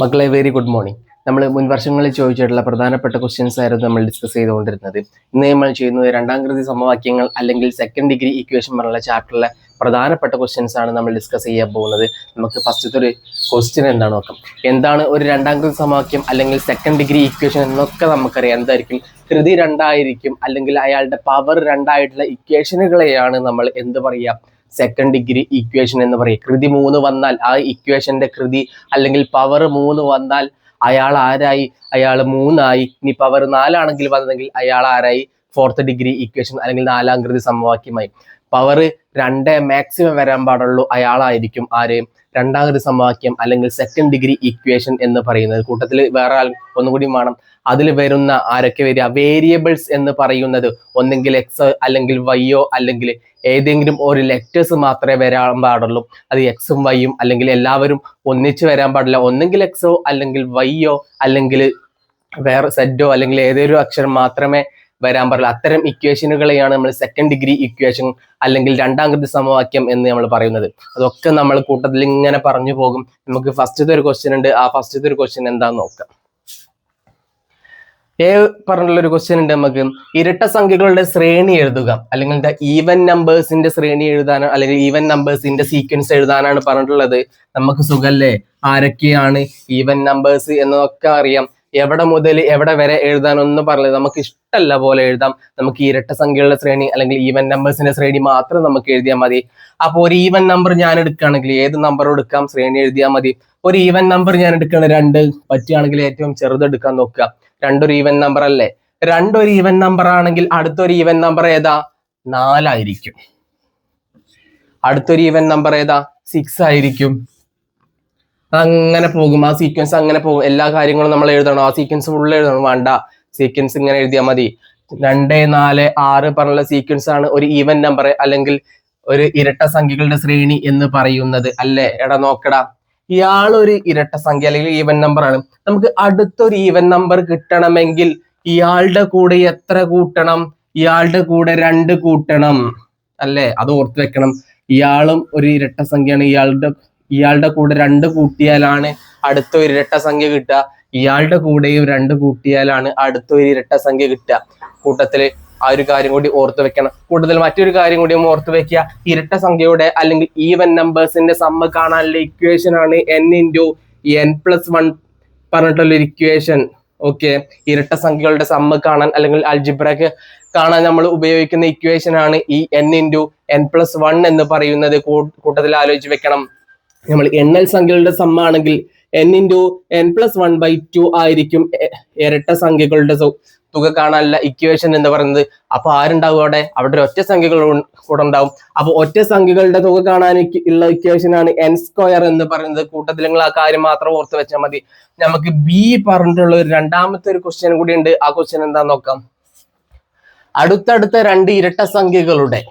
മക്കളെ very good morning നമ്മൾ മുൻ വർഷങ്ങളിൽ ചോദിച്ചിട്ടുള്ള പ്രധാനപ്പെട്ട ക്വസ്റ്റ്യൻസ് ആയിരുന്നു നമ്മൾ ഡിസ്കസ് ചെയ്തുകൊണ്ടിരുന്നത്. ഇന്ന് നമ്മൾ ചെയ്യുന്നത് രണ്ടാം കൃതി സമവാക്യങ്ങൾ അല്ലെങ്കിൽ സെക്കൻഡ് ഡിഗ്രി ഇക്വേഷൻ പറഞ്ഞുള്ള ചാപ്റ്ററിലെ പ്രധാനപ്പെട്ട ക്വസ്റ്റ്യൻസ് ആണ് നമ്മൾ ഡിസ്കസ് ചെയ്യാൻ പോകുന്നത്. നമുക്ക് ഫസ്റ്റത്തെ ഒരു ക്വസ്റ്റ്യൻ എന്താണ് നോക്കാം. എന്താണ് ഒരു രണ്ടാം കൃതി സമവാക്യം അല്ലെങ്കിൽ സെക്കൻഡ് ഡിഗ്രി ഇക്വേഷൻ എന്നൊക്കെ നമുക്കറിയാം. എന്തായിരിക്കും? കൃതി രണ്ടായിരിക്കും അല്ലെങ്കിൽ അയാളുടെ പവർ രണ്ടായിട്ടുള്ള ഇക്വേഷനുകളെയാണ് നമ്മൾ എന്ത് പറയുക? സെക്കൻഡ് ഡിഗ്രി ഇക്വേഷൻ എന്ന് പറയും. കൃതി മൂന്ന് വന്നാൽ ആ ഇക്വേഷന്റെ കൃതി അല്ലെങ്കിൽ പവർ മൂന്ന് വന്നാൽ അയാൾ ആരായി? അയാൾ മൂന്നായി. ഇനി പവർ നാലാണെങ്കിൽ വന്നതെങ്കിൽ അയാൾ ആരായി? ഫോർത്ത് ഡിഗ്രി ഇക്വേഷൻ അല്ലെങ്കിൽ നാലാം കൃതി സമവാക്യമായി. പവർ രണ്ട് മാക്സിമം വരാൻ പാടുള്ളൂ. അയാളായിരിക്കും ആര്? രണ്ടാം കൃതി സമവാക്യം അല്ലെങ്കിൽ സെക്കൻഡ് ഡിഗ്രി ഇക്വേഷൻ എന്ന് പറയുന്നത്. കൂട്ടത്തിൽ വേറെ ഒന്നുകൂടി വേണം. അതിൽ വരുന്ന ആരൊക്കെ വരിക? വേരിയബിൾസ് എന്ന് പറയുന്നത് ഒന്നെങ്കിൽ എക്സ് അല്ലെങ്കിൽ വൈയോ അല്ലെങ്കിൽ ഏതെങ്കിലും ഒരു ലെറ്റേഴ്സ് മാത്രമേ വരാൻ പാടുള്ളൂ. അത് എക്സും വൈയും അല്ലെങ്കിൽ എല്ലാവരും ഒന്നിച്ച് വരാൻ പാടില്ല. ഒന്നെങ്കിൽ എക്സോ അല്ലെങ്കിൽ വൈയോ അല്ലെങ്കിൽ വേറെ സെറ്റോ അല്ലെങ്കിൽ ഏതൊരു അക്ഷരം മാത്രമേ വരാൻ പാടുള്ളൂ. അത്തരം ഇക്വേഷനുകളെയാണ് നമ്മൾ സെക്കൻഡ് ഡിഗ്രി ഇക്വേഷൻ അല്ലെങ്കിൽ രണ്ടാം കൃതി സമവാക്യം എന്ന് നമ്മൾ പറയുന്നത്. അതൊക്കെ നമ്മൾ കൂട്ടത്തിൽ ഇങ്ങനെ പറഞ്ഞു പോകും. നമുക്ക് ഫസ്റ്റത്തെ ഒരു ക്വസ്റ്റ്യൻ ഉണ്ട്. ആ ഫസ്റ്റത്തെ ഒരു ക്വസ്റ്റ്യൻ എന്താന്ന് നോക്കാം. ഏ പറഞ്ഞുള്ള ഒരു ക്വസ്റ്റ്യൻ ഉണ്ട് നമുക്ക്. ഇരട്ട സംഖ്യകളുടെ ശ്രേണി എഴുതുക. അല്ലെങ്കിൽ ഈവൻ നമ്പേഴ്സിന്റെ ശ്രേണി എഴുതാനോ അല്ലെങ്കിൽ ഈവൻ നമ്പേഴ്സിന്റെ സീക്വൻസ് എഴുതാനാണ് പറഞ്ഞിട്ടുള്ളത്. നമുക്ക് സുഖല്ലേ? ആരൊക്കെയാണ് ഈവൻ നമ്പേഴ്സ് എന്നൊക്കെ അറിയാം. എവിടെ മുതൽ എവിടെ വരെ എഴുതാനൊന്നും പറഞ്ഞത് നമുക്ക് ഇഷ്ടമല്ല പോലെ എഴുതാം. നമുക്ക് ഇരട്ട സംഖ്യകളുടെ ശ്രേണി അല്ലെങ്കിൽ ഈവൻ നമ്പേഴ്സിന്റെ ശ്രേണി മാത്രം നമുക്ക് എഴുതിയാൽ മതി. അപ്പോൾ ഒരു ഈവൻ നമ്പർ ഞാൻ എടുക്കുകയാണെങ്കിൽ ഏത് നമ്പർ എടുക്കാം? ശ്രേണി എഴുതിയാൽ മതി. ഒരു ഈവൻ നമ്പർ ഞാൻ എടുക്കുകയാണ് രണ്ട്. പറ്റുകയാണെങ്കിൽ ഏറ്റവും ചെറുതെടുക്കാൻ നോക്കുക. രണ്ടൊരു ഈവൻ നമ്പർ അല്ലേ? രണ്ടൊരു ഈവൻ നമ്പർ ആണെങ്കിൽ അടുത്തൊരു ഈവൻ നമ്പർ ഏതാ? നാലായിരിക്കും. അടുത്തൊരു ഈവൻ നമ്പർ ഏതാ? സിക്സ് ആയിരിക്കും. അങ്ങനെ പോകും. ആ സീക്വൻസ് അങ്ങനെ പോകും. എല്ലാ കാര്യങ്ങളും നമ്മൾ എഴുതണം. ആ സീക്വൻസ് ഫുൾ എഴുതണം. വേണ്ട. സീക്വൻസ് ഇങ്ങനെ എഴുതിയാൽ മതി. രണ്ട് നാല് ആറ് പറഞ്ഞുള്ള സീക്വൻസ് ആണ് ഒരു ഈവൻ നമ്പർ അല്ലെങ്കിൽ ഒരു ഇരട്ട സംഖ്യകളുടെ ശ്രേണി എന്ന് പറയുന്നത്. അല്ലേ? എടാ നോക്കടാ. ഇയാൾ ഒരു ഇരട്ട സംഖ്യ അല്ലെങ്കിൽ ഈവൻ നമ്പർ ആണ്. നമുക്ക് അടുത്തൊരു ഈവൻ നമ്പർ കിട്ടണമെങ്കിൽ ഇയാളുടെ കൂടെ എത്ര കൂട്ടണം? ഇയാളുടെ കൂടെ രണ്ട് കൂട്ടണം. അല്ലേ? അത് ഓർത്ത് വെക്കണം. ഇയാളും ഒരു ഇരട്ട സംഖ്യയാണ്. ഇയാളുടെ ഇയാളുടെ കൂടെ രണ്ട് കൂട്ടിയാലാണ് അടുത്ത ഒരു ഇരട്ട സംഖ്യ കിട്ടുക. ഇയാളുടെ കൂടെയും രണ്ട് കൂട്ടിയാലാണ് അടുത്ത ഒരു ഇരട്ട സംഖ്യ കിട്ടുക. കൂട്ടത്തിൽ ആ ഒരു കാര്യം കൂടി ഓർത്തു വെക്കണം. കൂടുതൽ മറ്റൊരു കാര്യം കൂടി നമ്മൾ ഓർത്ത് വെക്കുക. ഇരട്ട സംഖ്യയുടെ അല്ലെങ്കിൽ ഈവൻ നമ്പേഴ്സിന്റെ സമ്മ കാണാനുള്ള ഇക്വേഷൻ ആണ് N into N plus one പറഞ്ഞിട്ടുള്ള ഒരു ഇക്വേഷൻ ഓക്കെ ഇരട്ട സംഖ്യകളുടെ സമ്മ കാണാൻ അല്ലെങ്കിൽ അൽജിബ്രക്ക് കാണാൻ നമ്മൾ ഉപയോഗിക്കുന്ന ഇക്വേഷൻ ആണ് ഈ N into N plus one എന്ന് പറയുന്നത്. കൂട്ടത്തിൽ ആലോചിച്ച് വെക്കണം. നമ്മൾ എണ്ണൽ സംഖ്യകളുടെ സമ്മ ആണെങ്കിൽ N into N plus one by two ആയിരിക്കും ഇരട്ട സംഖ്യകളുടെ തുക കാണാനുള്ള ഇക്വേഷൻ എന്ന് പറയുന്നത്. അപ്പൊ ആരുണ്ടാവും അവിടെ? അവിടെ ഒറ്റ സംഖ്യകൾ കൂടെ ഉണ്ടാവും അപ്പൊ ഒറ്റ സംഖ്യകളുടെ തുക കാണാൻ ഉള്ള ഇക്വേഷൻ ആണ് എൻ സ്ക്വയർ എന്ന് പറയുന്നത്. കൂട്ടത്തിൽ നിങ്ങൾ ആ കാര്യം മാത്രം ഓർത്ത് വെച്ചാൽ മതി. നമുക്ക് ബി പറഞ്ഞിട്ടുള്ള ഒരു രണ്ടാമത്തെ ഒരു ക്വസ്റ്റ്യൻ കൂടി ഉണ്ട്. ആ ക്വസ്റ്റ്യൻ എന്താന്ന് നോക്കാം. അടുത്തടുത്ത രണ്ട് ഇരട്ട സംഖ്യകളുടെ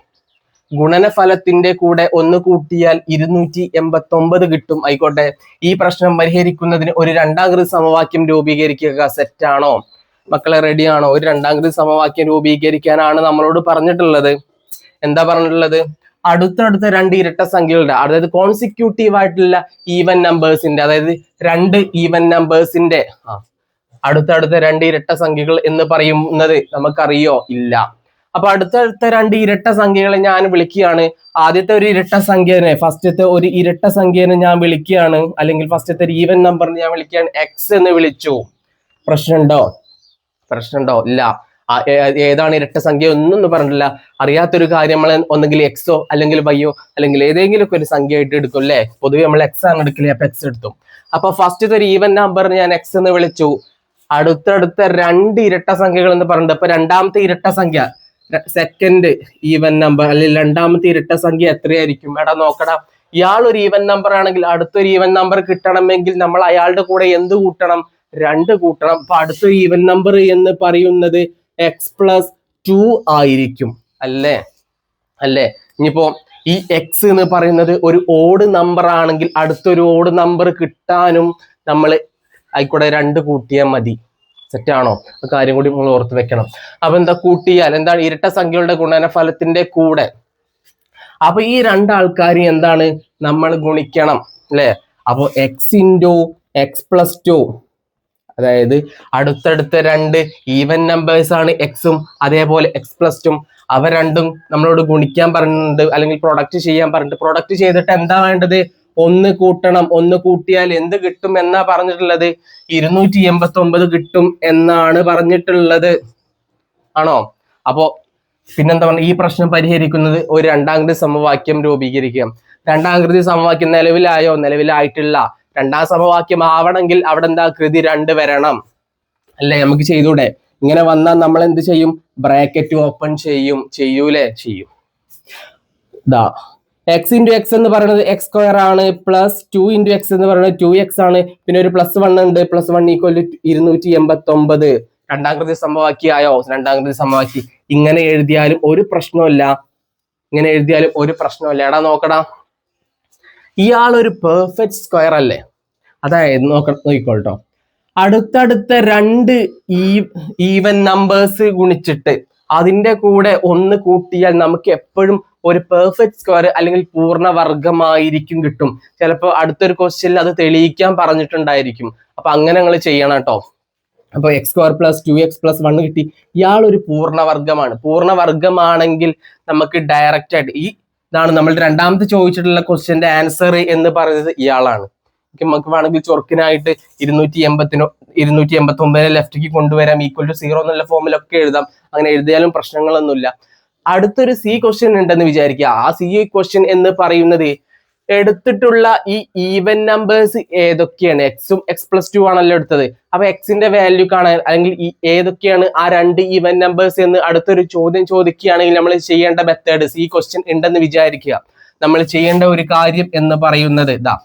ഗുണനഫലത്തിന്റെ കൂടെ ഒന്ന് കൂട്ടിയാൽ ഇരുന്നൂറ്റി എൺപത്തി ഒമ്പത് കിട്ടും. ആയിക്കോട്ടെ. ഈ പ്രശ്നം പരിഹരിക്കുന്നതിന് ഒരു രണ്ടാകൃതി സമവാക്യം രൂപീകരിക്കുക സെറ്റാണോ മക്കളെ റെഡിയാണോ ഒരു രണ്ടാം കൃതി സമവാക്യം രൂപീകരിക്കാനാണ് നമ്മളോട് പറഞ്ഞിട്ടുള്ളത്. എന്താ പറഞ്ഞിട്ടുള്ളത്? അടുത്തടുത്ത രണ്ട് ഇരട്ട സംഖ്യകളുടെ അതായത് കോൺസിക്യൂട്ടീവ് ആയിട്ടുള്ള ഈവൻ നമ്പേഴ്സിന്റെ അതായത് രണ്ട് ഈവൻ നമ്പേഴ്സിന്റെ അടുത്തടുത്ത രണ്ട് ഇരട്ട സംഖ്യകൾ എന്ന് പറയുന്നത് നമുക്കറിയോ? ഇല്ല. അപ്പൊ അടുത്തടുത്ത രണ്ട് ഇരട്ട സംഖ്യകളെ ഞാൻ വിളിക്കുകയാണ്. ആദ്യത്തെ ഒരു ഇരട്ട സംഖ്യനെ ഫസ്റ്റത്തെ ഒരു ഇരട്ട സംഖ്യനെ ഞാൻ വിളിക്കുകയാണ്. അല്ലെങ്കിൽ ഫസ്റ്റത്തെ ഒരു ഈവൻ നമ്പറിനെ ഞാൻ വിളിക്കുകയാണ്. എക്സ് എന്ന് വിളിച്ചു. പ്രശ്നമുണ്ടോ? പ്രശ്നമുണ്ടോ ഇല്ല. ഏതാണ് ഇരട്ട സംഖ്യ ഒന്നും പറഞ്ഞിട്ടില്ല. അറിയാത്തൊരു കാര്യം നമ്മൾ ഒന്നെങ്കിൽ എക്സോ അല്ലെങ്കിൽ വൈയോ അല്ലെങ്കിൽ ഏതെങ്കിലും ഒക്കെ ഒരു സംഖ്യ ആയിട്ട് എടുക്കും അല്ലേ? പൊതുവെ നമ്മൾ എക്സ് ആണ് എടുക്കില്ലേ അപ്പൊ എക്സ് എടുത്തു. അപ്പൊ ഫസ്റ്റ് ഒരു ഈവൻ നമ്പർ ഞാൻ എക്സ് എന്ന് വിളിച്ചു. അടുത്തടുത്ത രണ്ട് ഇരട്ട സംഖ്യകൾ എന്ന് പറഞ്ഞിട്ട് അപ്പൊ രണ്ടാമത്തെ ഇരട്ട സംഖ്യ സെക്കൻഡ് ഈവൻ നമ്പർ അല്ലെങ്കിൽ രണ്ടാമത്തെ ഇരട്ട സംഖ്യ എത്രയായിരിക്കും? എടാ നോക്കടാ. ഇയാൾ ഒരു ഈവൻ നമ്പർ ആണെങ്കിൽ അടുത്തൊരു ഈവൻ നമ്പർ കിട്ടണമെങ്കിൽ നമ്മൾ അയാളുടെ കൂടെ എന്ത് കൂട്ടണം? രണ്ട് കൂട്ടണം. അപ്പൊ അടുത്ത ഈവൻ നമ്പർ എന്ന് പറയുന്നത് എക്സ് പ്ലസ് ടു ആയിരിക്കും. അല്ലേ? അല്ലേ? ഇനിയിപ്പോ ഈ എക്സ് എന്ന് പറയുന്നത് ഒരു ഓഡ് നമ്പർ ആണെങ്കിൽ അടുത്തൊരു ഓഡ് നമ്പർ കിട്ടാനും നമ്മൾ ആയിക്കോട്ടെ രണ്ട് കൂട്ടിയാൽ മതി. സെറ്റാണോ കാര്യം കൂടി നമ്മൾ ഓർത്ത് വെക്കണം. അപ്പൊ എന്താ കൂട്ടിയാൽ? എന്താണ്? ഇരട്ട സംഖ്യകളുടെ ഗുണനഫലത്തിന്റെ കൂടെ. അപ്പൊ ഈ രണ്ടാൾക്കാരും എന്താണ്? നമ്മൾ ഗുണിക്കണം. അല്ലേ? അപ്പൊ X into X plus two അതായത് അടുത്തടുത്ത രണ്ട് ഈവൻ നമ്പേഴ്സ് ആണ് എക്സും അതേപോലെ എക്സ് പ്ലസ് ടും അവ രണ്ടും നമ്മളോട് ഗുണിക്കാൻ പറഞ്ഞിട്ടുണ്ട് അല്ലെങ്കിൽ പ്രൊഡക്റ്റ് ചെയ്യാൻ പറഞ്ഞിട്ട് പ്രൊഡക്റ്റ് ചെയ്തിട്ട് എന്താ വേണ്ടത്? ഒന്ന് കൂട്ടണം. ഒന്ന് കൂട്ടിയാൽ എന്ത് കിട്ടും എന്നാ പറഞ്ഞിട്ടുള്ളത്? ഇരുന്നൂറ്റി എൺപത്തി ഒമ്പത് കിട്ടും എന്നാണ് പറഞ്ഞിട്ടുള്ളത്. ആണോ? അപ്പോ പിന്നെന്താ പറയുക ഈ പ്രശ്നം പരിഹരിക്കുന്നത്? ഒരു രണ്ടാംകൃതി സമവാക്യം രൂപീകരിക്കുക. രണ്ടാംകൃതി സമവാക്യം നിലവിലായോ? നിലവിലായിട്ടില്ല. രണ്ടാം സമവാക്യം ആവണമെങ്കിൽ അവിടെ എന്താ കൃതി രണ്ട് വരണം. അല്ലേ? നമുക്ക് ചെയ്തൂടെ? ഇങ്ങനെ വന്നാൽ നമ്മൾ എന്ത് ചെയ്യും? ബ്രാക്കറ്റ് ഓപ്പൺ ചെയ്യും. ചെയ്യൂലേ? ചെയ്യും. ഇതാ എക്സ് ഇന്റു എക്സ് എന്ന് പറയുന്നത് എക്സ് സ്ക്വയർ ആണ് പ്ലസ് ടു ഇന്റു എക്സ് എന്ന് പറയുന്നത് ടു എക്സ് ആണ്. പിന്നെ ഒരു പ്ലസ് വൺ ഉണ്ട്. പ്ലസ് വൺ ഈക്വൽ ഇരുന്നൂറ്റി എൺപത്തി ഒമ്പത് രണ്ടാം കൃതി സമവാക്യായോ രണ്ടാം കൃതി സമവാക്യ. ഇങ്ങനെ എഴുതിയാലും ഒരു പ്രശ്നമില്ല ഇങ്ങനെ എഴുതിയാലും ഒരു പ്രശ്നമില്ല എടാ നോക്കടാ. ഇയാൾ ഒരു പെർഫെക്റ്റ് സ്ക്വയർ അല്ലേ? അതായത് നോക്ക നോക്കിക്കോട്ടോ അടുത്തടുത്ത രണ്ട് ഈവൻ നമ്പേഴ്സ് ഗുണിച്ചിട്ട് അതിന്റെ കൂടെ ഒന്ന് കൂട്ടിയാൽ നമുക്ക് എപ്പോഴും ഒരു പെർഫെക്റ്റ് സ്ക്വയർ അല്ലെങ്കിൽ പൂർണ വർഗമായിരിക്കും കിട്ടും. ചിലപ്പോൾ അടുത്തൊരു ക്വസ്റ്റ്യനിൽ അത് തെളിയിക്കാൻ പറഞ്ഞിട്ടുണ്ടായിരിക്കും. അപ്പൊ അങ്ങനെ നിങ്ങൾ ചെയ്യണം കേട്ടോ. അപ്പൊ X square plus two X plus one കിട്ടി. ഇയാൾ ഒരു പൂർണവർഗമാണ് പൂർണവർഗമാണെങ്കിൽ നമുക്ക് ഡയറക്റ്റ് ആയിട്ട് ഈ ഇതാണ് നമ്മൾ രണ്ടാമത് ചോദിച്ചിട്ടുള്ള ക്വസ്റ്റ്യന്റെ ആൻസർ എന്ന് പറയുന്നത് ഇയാളാണ്. നമുക്ക് വേണമെങ്കിൽ ചൊറുക്കിനായിട്ട് ഇരുന്നൂറ്റി എൺപത്തിനോ ഇരുന്നൂറ്റി എൺപത്തി ഒമ്പതിനെ ലെഫ്റ്റിക്ക് കൊണ്ടുവരാം. ഈക്വൽ ടു സീറോ എന്നുള്ള ഫോമിലൊക്കെ എഴുതാം. അങ്ങനെ എഴുതിയാലും പ്രശ്നങ്ങളൊന്നുമില്ല. അടുത്തൊരു സി ക്വസ്റ്റ്യൻ ഉണ്ടെന്ന് വിചാരിക്കുക. ആ സി ക്വസ്റ്റ്യൻ എന്ന് പറയുന്നത് എടുത്തിട്ടുള്ള ഈ ഈവൻ നമ്പേഴ്സ് ഏതൊക്കെയാണ്? എക്സും എക്സ് പ്ലസ് ടു ആണല്ലോ എടുത്തത്. അപ്പൊ എക്സിന്റെ വാല്യൂ കാണാൻ അല്ലെങ്കിൽ ഈ ഏതൊക്കെയാണ് ആ രണ്ട് ഈവൻ നമ്പേഴ്സ് എന്ന് അടുത്തൊരു ചോദ്യം ചോദിക്കുകയാണെങ്കിൽ നമ്മൾ ചെയ്യേണ്ട മെത്തേഡ്സ് ഈ ക്വസ്റ്റ്യൻ ഉണ്ടെന്ന് വിചാരിക്കുക. നമ്മൾ ചെയ്യേണ്ട ഒരു കാര്യം എന്ന് പറയുന്നത് ഇതാ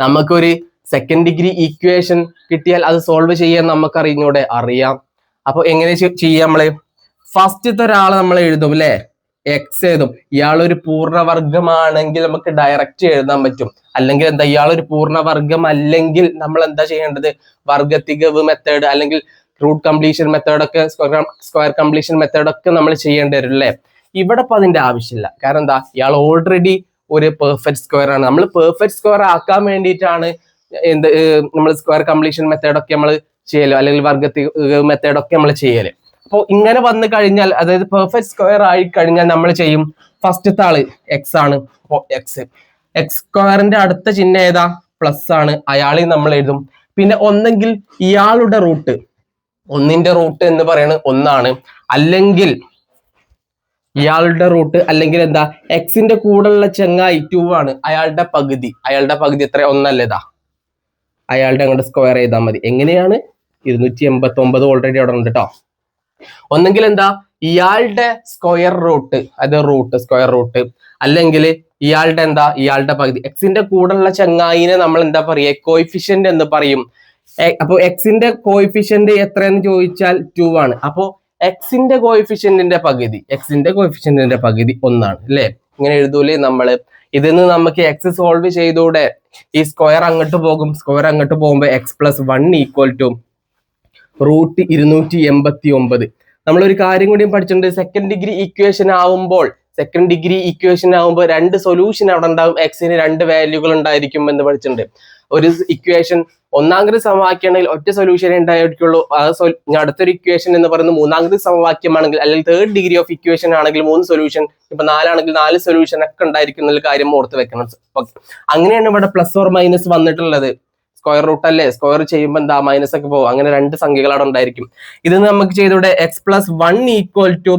നമുക്കൊരു സെക്കൻഡ് ഡിഗ്രി ഈക്വേഷൻ കിട്ടിയാൽ അത് സോൾവ് ചെയ്യാൻ നമുക്ക് അറിഞ്ഞൂടെ അറിയാം. അപ്പൊ എങ്ങനെ ചെയ്യാം നമ്മൾ? ഫസ്റ്റത്തെ ഒരാളെ നമ്മൾ എഴുതും അല്ലെ എക്സ് എഴുതും. ഇയാളൊരു പൂർണവർഗമാണെങ്കിൽ നമുക്ക് ഡയറക്റ്റ് എഴുതാൻ പറ്റും. അല്ലെങ്കിൽ എന്താ ഇയാളൊരു പൂർണവർഗം അല്ലെങ്കിൽ നമ്മൾ എന്താ ചെയ്യേണ്ടത്? വർഗത്തികവ് മെത്തേഡ് അല്ലെങ്കിൽ റൂട്ട് കംപ്ലീഷൻ മെത്തേഡ് ഒക്കെ സ്ക്വയർ കംപ്ലീഷൻ മെത്തേഡ് ഒക്കെ നമ്മൾ ചെയ്യേണ്ടി വരും അല്ലേ? ഇവിടെ ഇപ്പൊ അതിന്റെ ആവശ്യമില്ല. കാരണം എന്താ ഇയാൾ ഓൾറെഡി ഒരു പെർഫെക്റ്റ് സ്ക്വയർ ആണ്. നമ്മൾ പെർഫെക്റ്റ് സ്ക്വയർ ആക്കാൻ വേണ്ടിയിട്ടാണ് എന്ത് നമ്മൾ സ്ക്വയർ കംപ്ലീഷൻ മെത്തേഡ് ഒക്കെ നമ്മൾ ചെയ്യൽ. അല്ലെങ്കിൽ വർഗത്തി മെത്തേഡ് ഒക്കെ നമ്മൾ ചെയ്യൽ. അപ്പോൾ ഇങ്ങനെ വന്നു കഴിഞ്ഞാൽ അതായത് പെർഫെക്റ്റ് സ്ക്വയർ ആയി കഴിഞ്ഞാൽ നമ്മൾ ചെയ്യും ഫസ്റ്റത്തെ ആൾ എക്സ് ആണ്. എക്സ് എക്സ് സ്ക്വയറിന്റെ അടുത്ത ചിഹ്നം ഏതാ? പ്ലസ് ആണ്. അയാളെ നമ്മൾ എഴുതും. പിന്നെ ഒന്നെങ്കിൽ ഇയാളുടെ റൂട്ട് ഒന്നിന്റെ റൂട്ട് എന്ന് പറയുന്നത് ഒന്നാണ്. അല്ലെങ്കിൽ ഇയാളുടെ റൂട്ട് അല്ലെങ്കിൽ എന്താ? എക്സിന്റെ കൂടെയുള്ള ചെങ്ങായി ടു ആണ്. അയാളുടെ പകുതി. അയാളുടെ പകുതി എത്ര ഒന്നല്ലേതാ അയാളുടെ അങ്ങോട്ട് സ്ക്വയർ ചെയ്താൽ മതി. എങ്ങനെയാണ്? ഇരുന്നൂറ്റി എൺപത്തി ഒമ്പത് ഓൾറെഡി അവിടെ ഉണ്ട് കേട്ടോ ഒന്നെങ്കിൽ എന്താ ഇയാളുടെ സ്ക്വയർ റൂട്ട് അത് റൂട്ട് സ്ക്വയർ റൂട്ട് അല്ലെങ്കിൽ ഇയാളുടെ എന്താ? ഇയാളുടെ പകുതി. എക്സിന്റെ കൂടെ ഉള്ള ചങ്ങായിനെ നമ്മൾ എന്താ പറയുക കോയിഫിഷ്യന്റ് എന്ന് പറയും. അപ്പോൾ അപ്പൊ എക്സിന്റെ കോയിഫിഷ്യന്റ് എത്രയെന്ന് ചോദിച്ചാൽ ടു ആണ്. അപ്പോ എക്സിന്റെ കോയിഫിഷ്യന്റിന്റെ പകുതി എക്സിന്റെ കോയിഫിഷ്യന്റിന്റെ പകുതി ഒന്നാണ്. അല്ലേ? ഇങ്ങനെ എഴുതൂലേ നമ്മൾ? ഇതിന്ന് നമുക്ക് എക്സ് സോൾവ് ചെയ്തൂടെ? ഈ സ്ക്വയർ അങ്ങോട്ട് പോകും സ്ക്വയർ അങ്ങോട്ട് പോകുമ്പോൾ X plus one equal to root ഇരുന്നൂറ്റി എൺപത്തി ഒമ്പത് നമ്മളൊരു കാര്യം കൂടി പഠിച്ചിട്ടുണ്ട്. സെക്കൻഡ് ഡിഗ്രി ഇക്വേഷൻ ആവുമ്പോൾ സെക്കൻഡ് ഡിഗ്രി ഇക്വേഷൻ ആവുമ്പോൾ രണ്ട് സൊല്യൂഷൻ അവിടെ ഉണ്ടാവും. എക്സിന് രണ്ട് വാല്യൂകൾ ഉണ്ടായിരിക്കും എന്ന് പഠിച്ചിട്ടുണ്ട്. ഒരു ഇക്വേഷൻ ഒന്നാമത് സമവാക്യമാണെങ്കിൽ ഒറ്റ സൊല്യൂഷൻ ഉണ്ടായിരിക്കുള്ളൂ. അടുത്തൊരു ഇക്വേഷൻ എന്ന് പറയുന്നത് മൂന്നാമത് സമവാക്യമാണെങ്കിൽ അല്ലെങ്കിൽ തേർഡ് ഡിഗ്രി ഓഫ് ഇക്വേഷൻ ആണെങ്കിൽ മൂന്ന് സൊല്യൂഷൻ ഇപ്പൊ നാലാണെങ്കിൽ നാല് സൊല്യൂഷൻ ഒക്കെ ഉണ്ടായിരിക്കും എന്നുള്ള കാര്യം ഓർത്ത് വെക്കണം. Okay. അങ്ങനെയാണ് ഇവിടെ പ്ലസ് ഓർ മൈനസ് വന്നിട്ടുള്ളത്. സ്ക്വയർ റൂട്ട് അല്ലേ? സ്ക്വയർ ചെയ്യുമ്പോൾ എന്താ? മൈനസ് ഒക്കെ പോകും. അങ്ങനെ രണ്ട് സംഖ്യകൾ അവിടെ ഉണ്ടായിരിക്കും. ഇത് നമുക്ക് ചെയ്തൂടെ X plus one equal to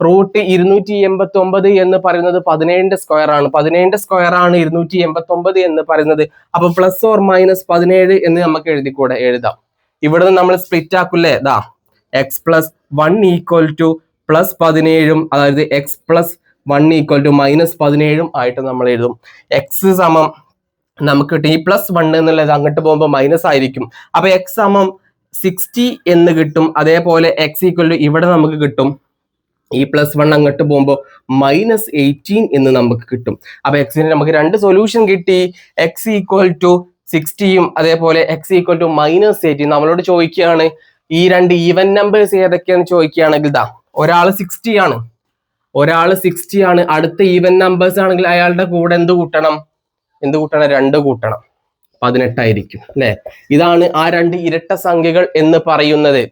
root ഇരുന്നൂറ്റി എൺപത്തി ഒമ്പത് എന്ന് പറയുന്നത് പതിനേഴിന്റെ സ്ക്വയർ ആണ്. പതിനേഴിന്റെ സ്ക്വയർ ആണ് ഇരുന്നൂറ്റി എൺപത്തി ഒമ്പത് എന്ന് പറയുന്നത്. അപ്പൊ പ്ലസ് ഓർ മൈനസ് പതിനേഴ് എന്ന് നമുക്ക് എഴുതി എഴുതിക്കൂടെ? എഴുതാം. ഇവിടെ നിന്ന് നമ്മൾ സ്പ്ലിറ്റ് ആക്കൂലേ ഇതാ X plus one equal to plus പതിനേഴും അതായത് X plus one equal to minus പതിനേഴും ആയിട്ട് നമ്മൾ എഴുതും. എക്സ് സമം നമുക്ക് ടി പ്ലസ് വൺ എന്നുള്ളത് അങ്ങോട്ട് പോകുമ്പോൾ മൈനസ് ആയിരിക്കും. അപ്പൊ എക്സ് സമം സിക്സ്റ്റി എന്ന് കിട്ടും. അതേപോലെ എക്സ് ഈക്വൽ ടു ഇവിടെ നമുക്ക് കിട്ടും. ഈ പ്ലസ് വൺ അങ്ങോട്ട് പോകുമ്പോൾ മൈനസ് എയ്റ്റീൻ എന്ന് നമുക്ക് കിട്ടും. അപ്പൊ എക്സിന് നമുക്ക് രണ്ട് സൊല്യൂഷൻ കിട്ടി. എക്സ് ഈക്വൽ ടു സിക്സ്റ്റിയും അതേപോലെ X equal to minus eighteen നമ്മളോട് ചോദിക്കുകയാണ് ഈ രണ്ട് ഈവൻ നമ്പേഴ്സ് ഏതൊക്കെയാണെന്ന് ചോദിക്കുകയാണെങ്കിൽ ഇതാ ഒരാൾ സിക്സ്റ്റി ആണ്. ഒരാൾ സിക്സ്റ്റി ആണ്. അടുത്ത ഈവൻ നമ്പേഴ്സ് ആണെങ്കിൽ അയാളുടെ കൂടെ എന്ത് കൂട്ടണം? എന്ത് കൂട്ടണം? രണ്ട് കൂട്ടണം. പതിനെട്ടായിരിക്കും അല്ലെ? ഇതാണ് ആ രണ്ട് ഇരട്ട സംഖ്യകൾ എന്ന് പറയുന്നത്.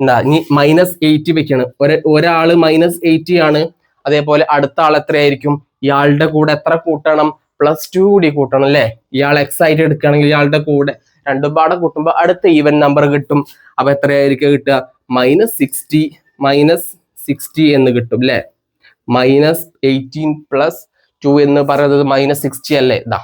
എന്താ ഇനി മൈനസ് എയ്റ്റ് വെക്കണം. ഒരു ഒരാൾ മൈനസ് എയ്റ്റി ആണ്. അതേപോലെ അടുത്ത ആൾ എത്രയായിരിക്കും? ഇയാളുടെ കൂടെ എത്ര കൂട്ടണം? പ്ലസ് ടു കൂടി കൂട്ടണം അല്ലെ? ഇയാൾ എക്സ് ആയിട്ട് എടുക്കുകയാണെങ്കിൽ ഇയാളുടെ കൂടെ രണ്ടും പാടെ കൂട്ടുമ്പോൾ അടുത്ത ഈവൻ നമ്പർ കിട്ടും. അപ്പൊ എത്രയായിരിക്കും കിട്ടുക? മൈനസ് സിക്സ്റ്റി മൈനസ് സിക്സ്റ്റി എന്ന് കിട്ടും അല്ലെ? മൈനസ് എയ്റ്റീൻ പ്ലസ് ടു എന്ന് പറയുന്നത് മൈനസ് സിക്സ്റ്റി അല്ലേ? ഇതാ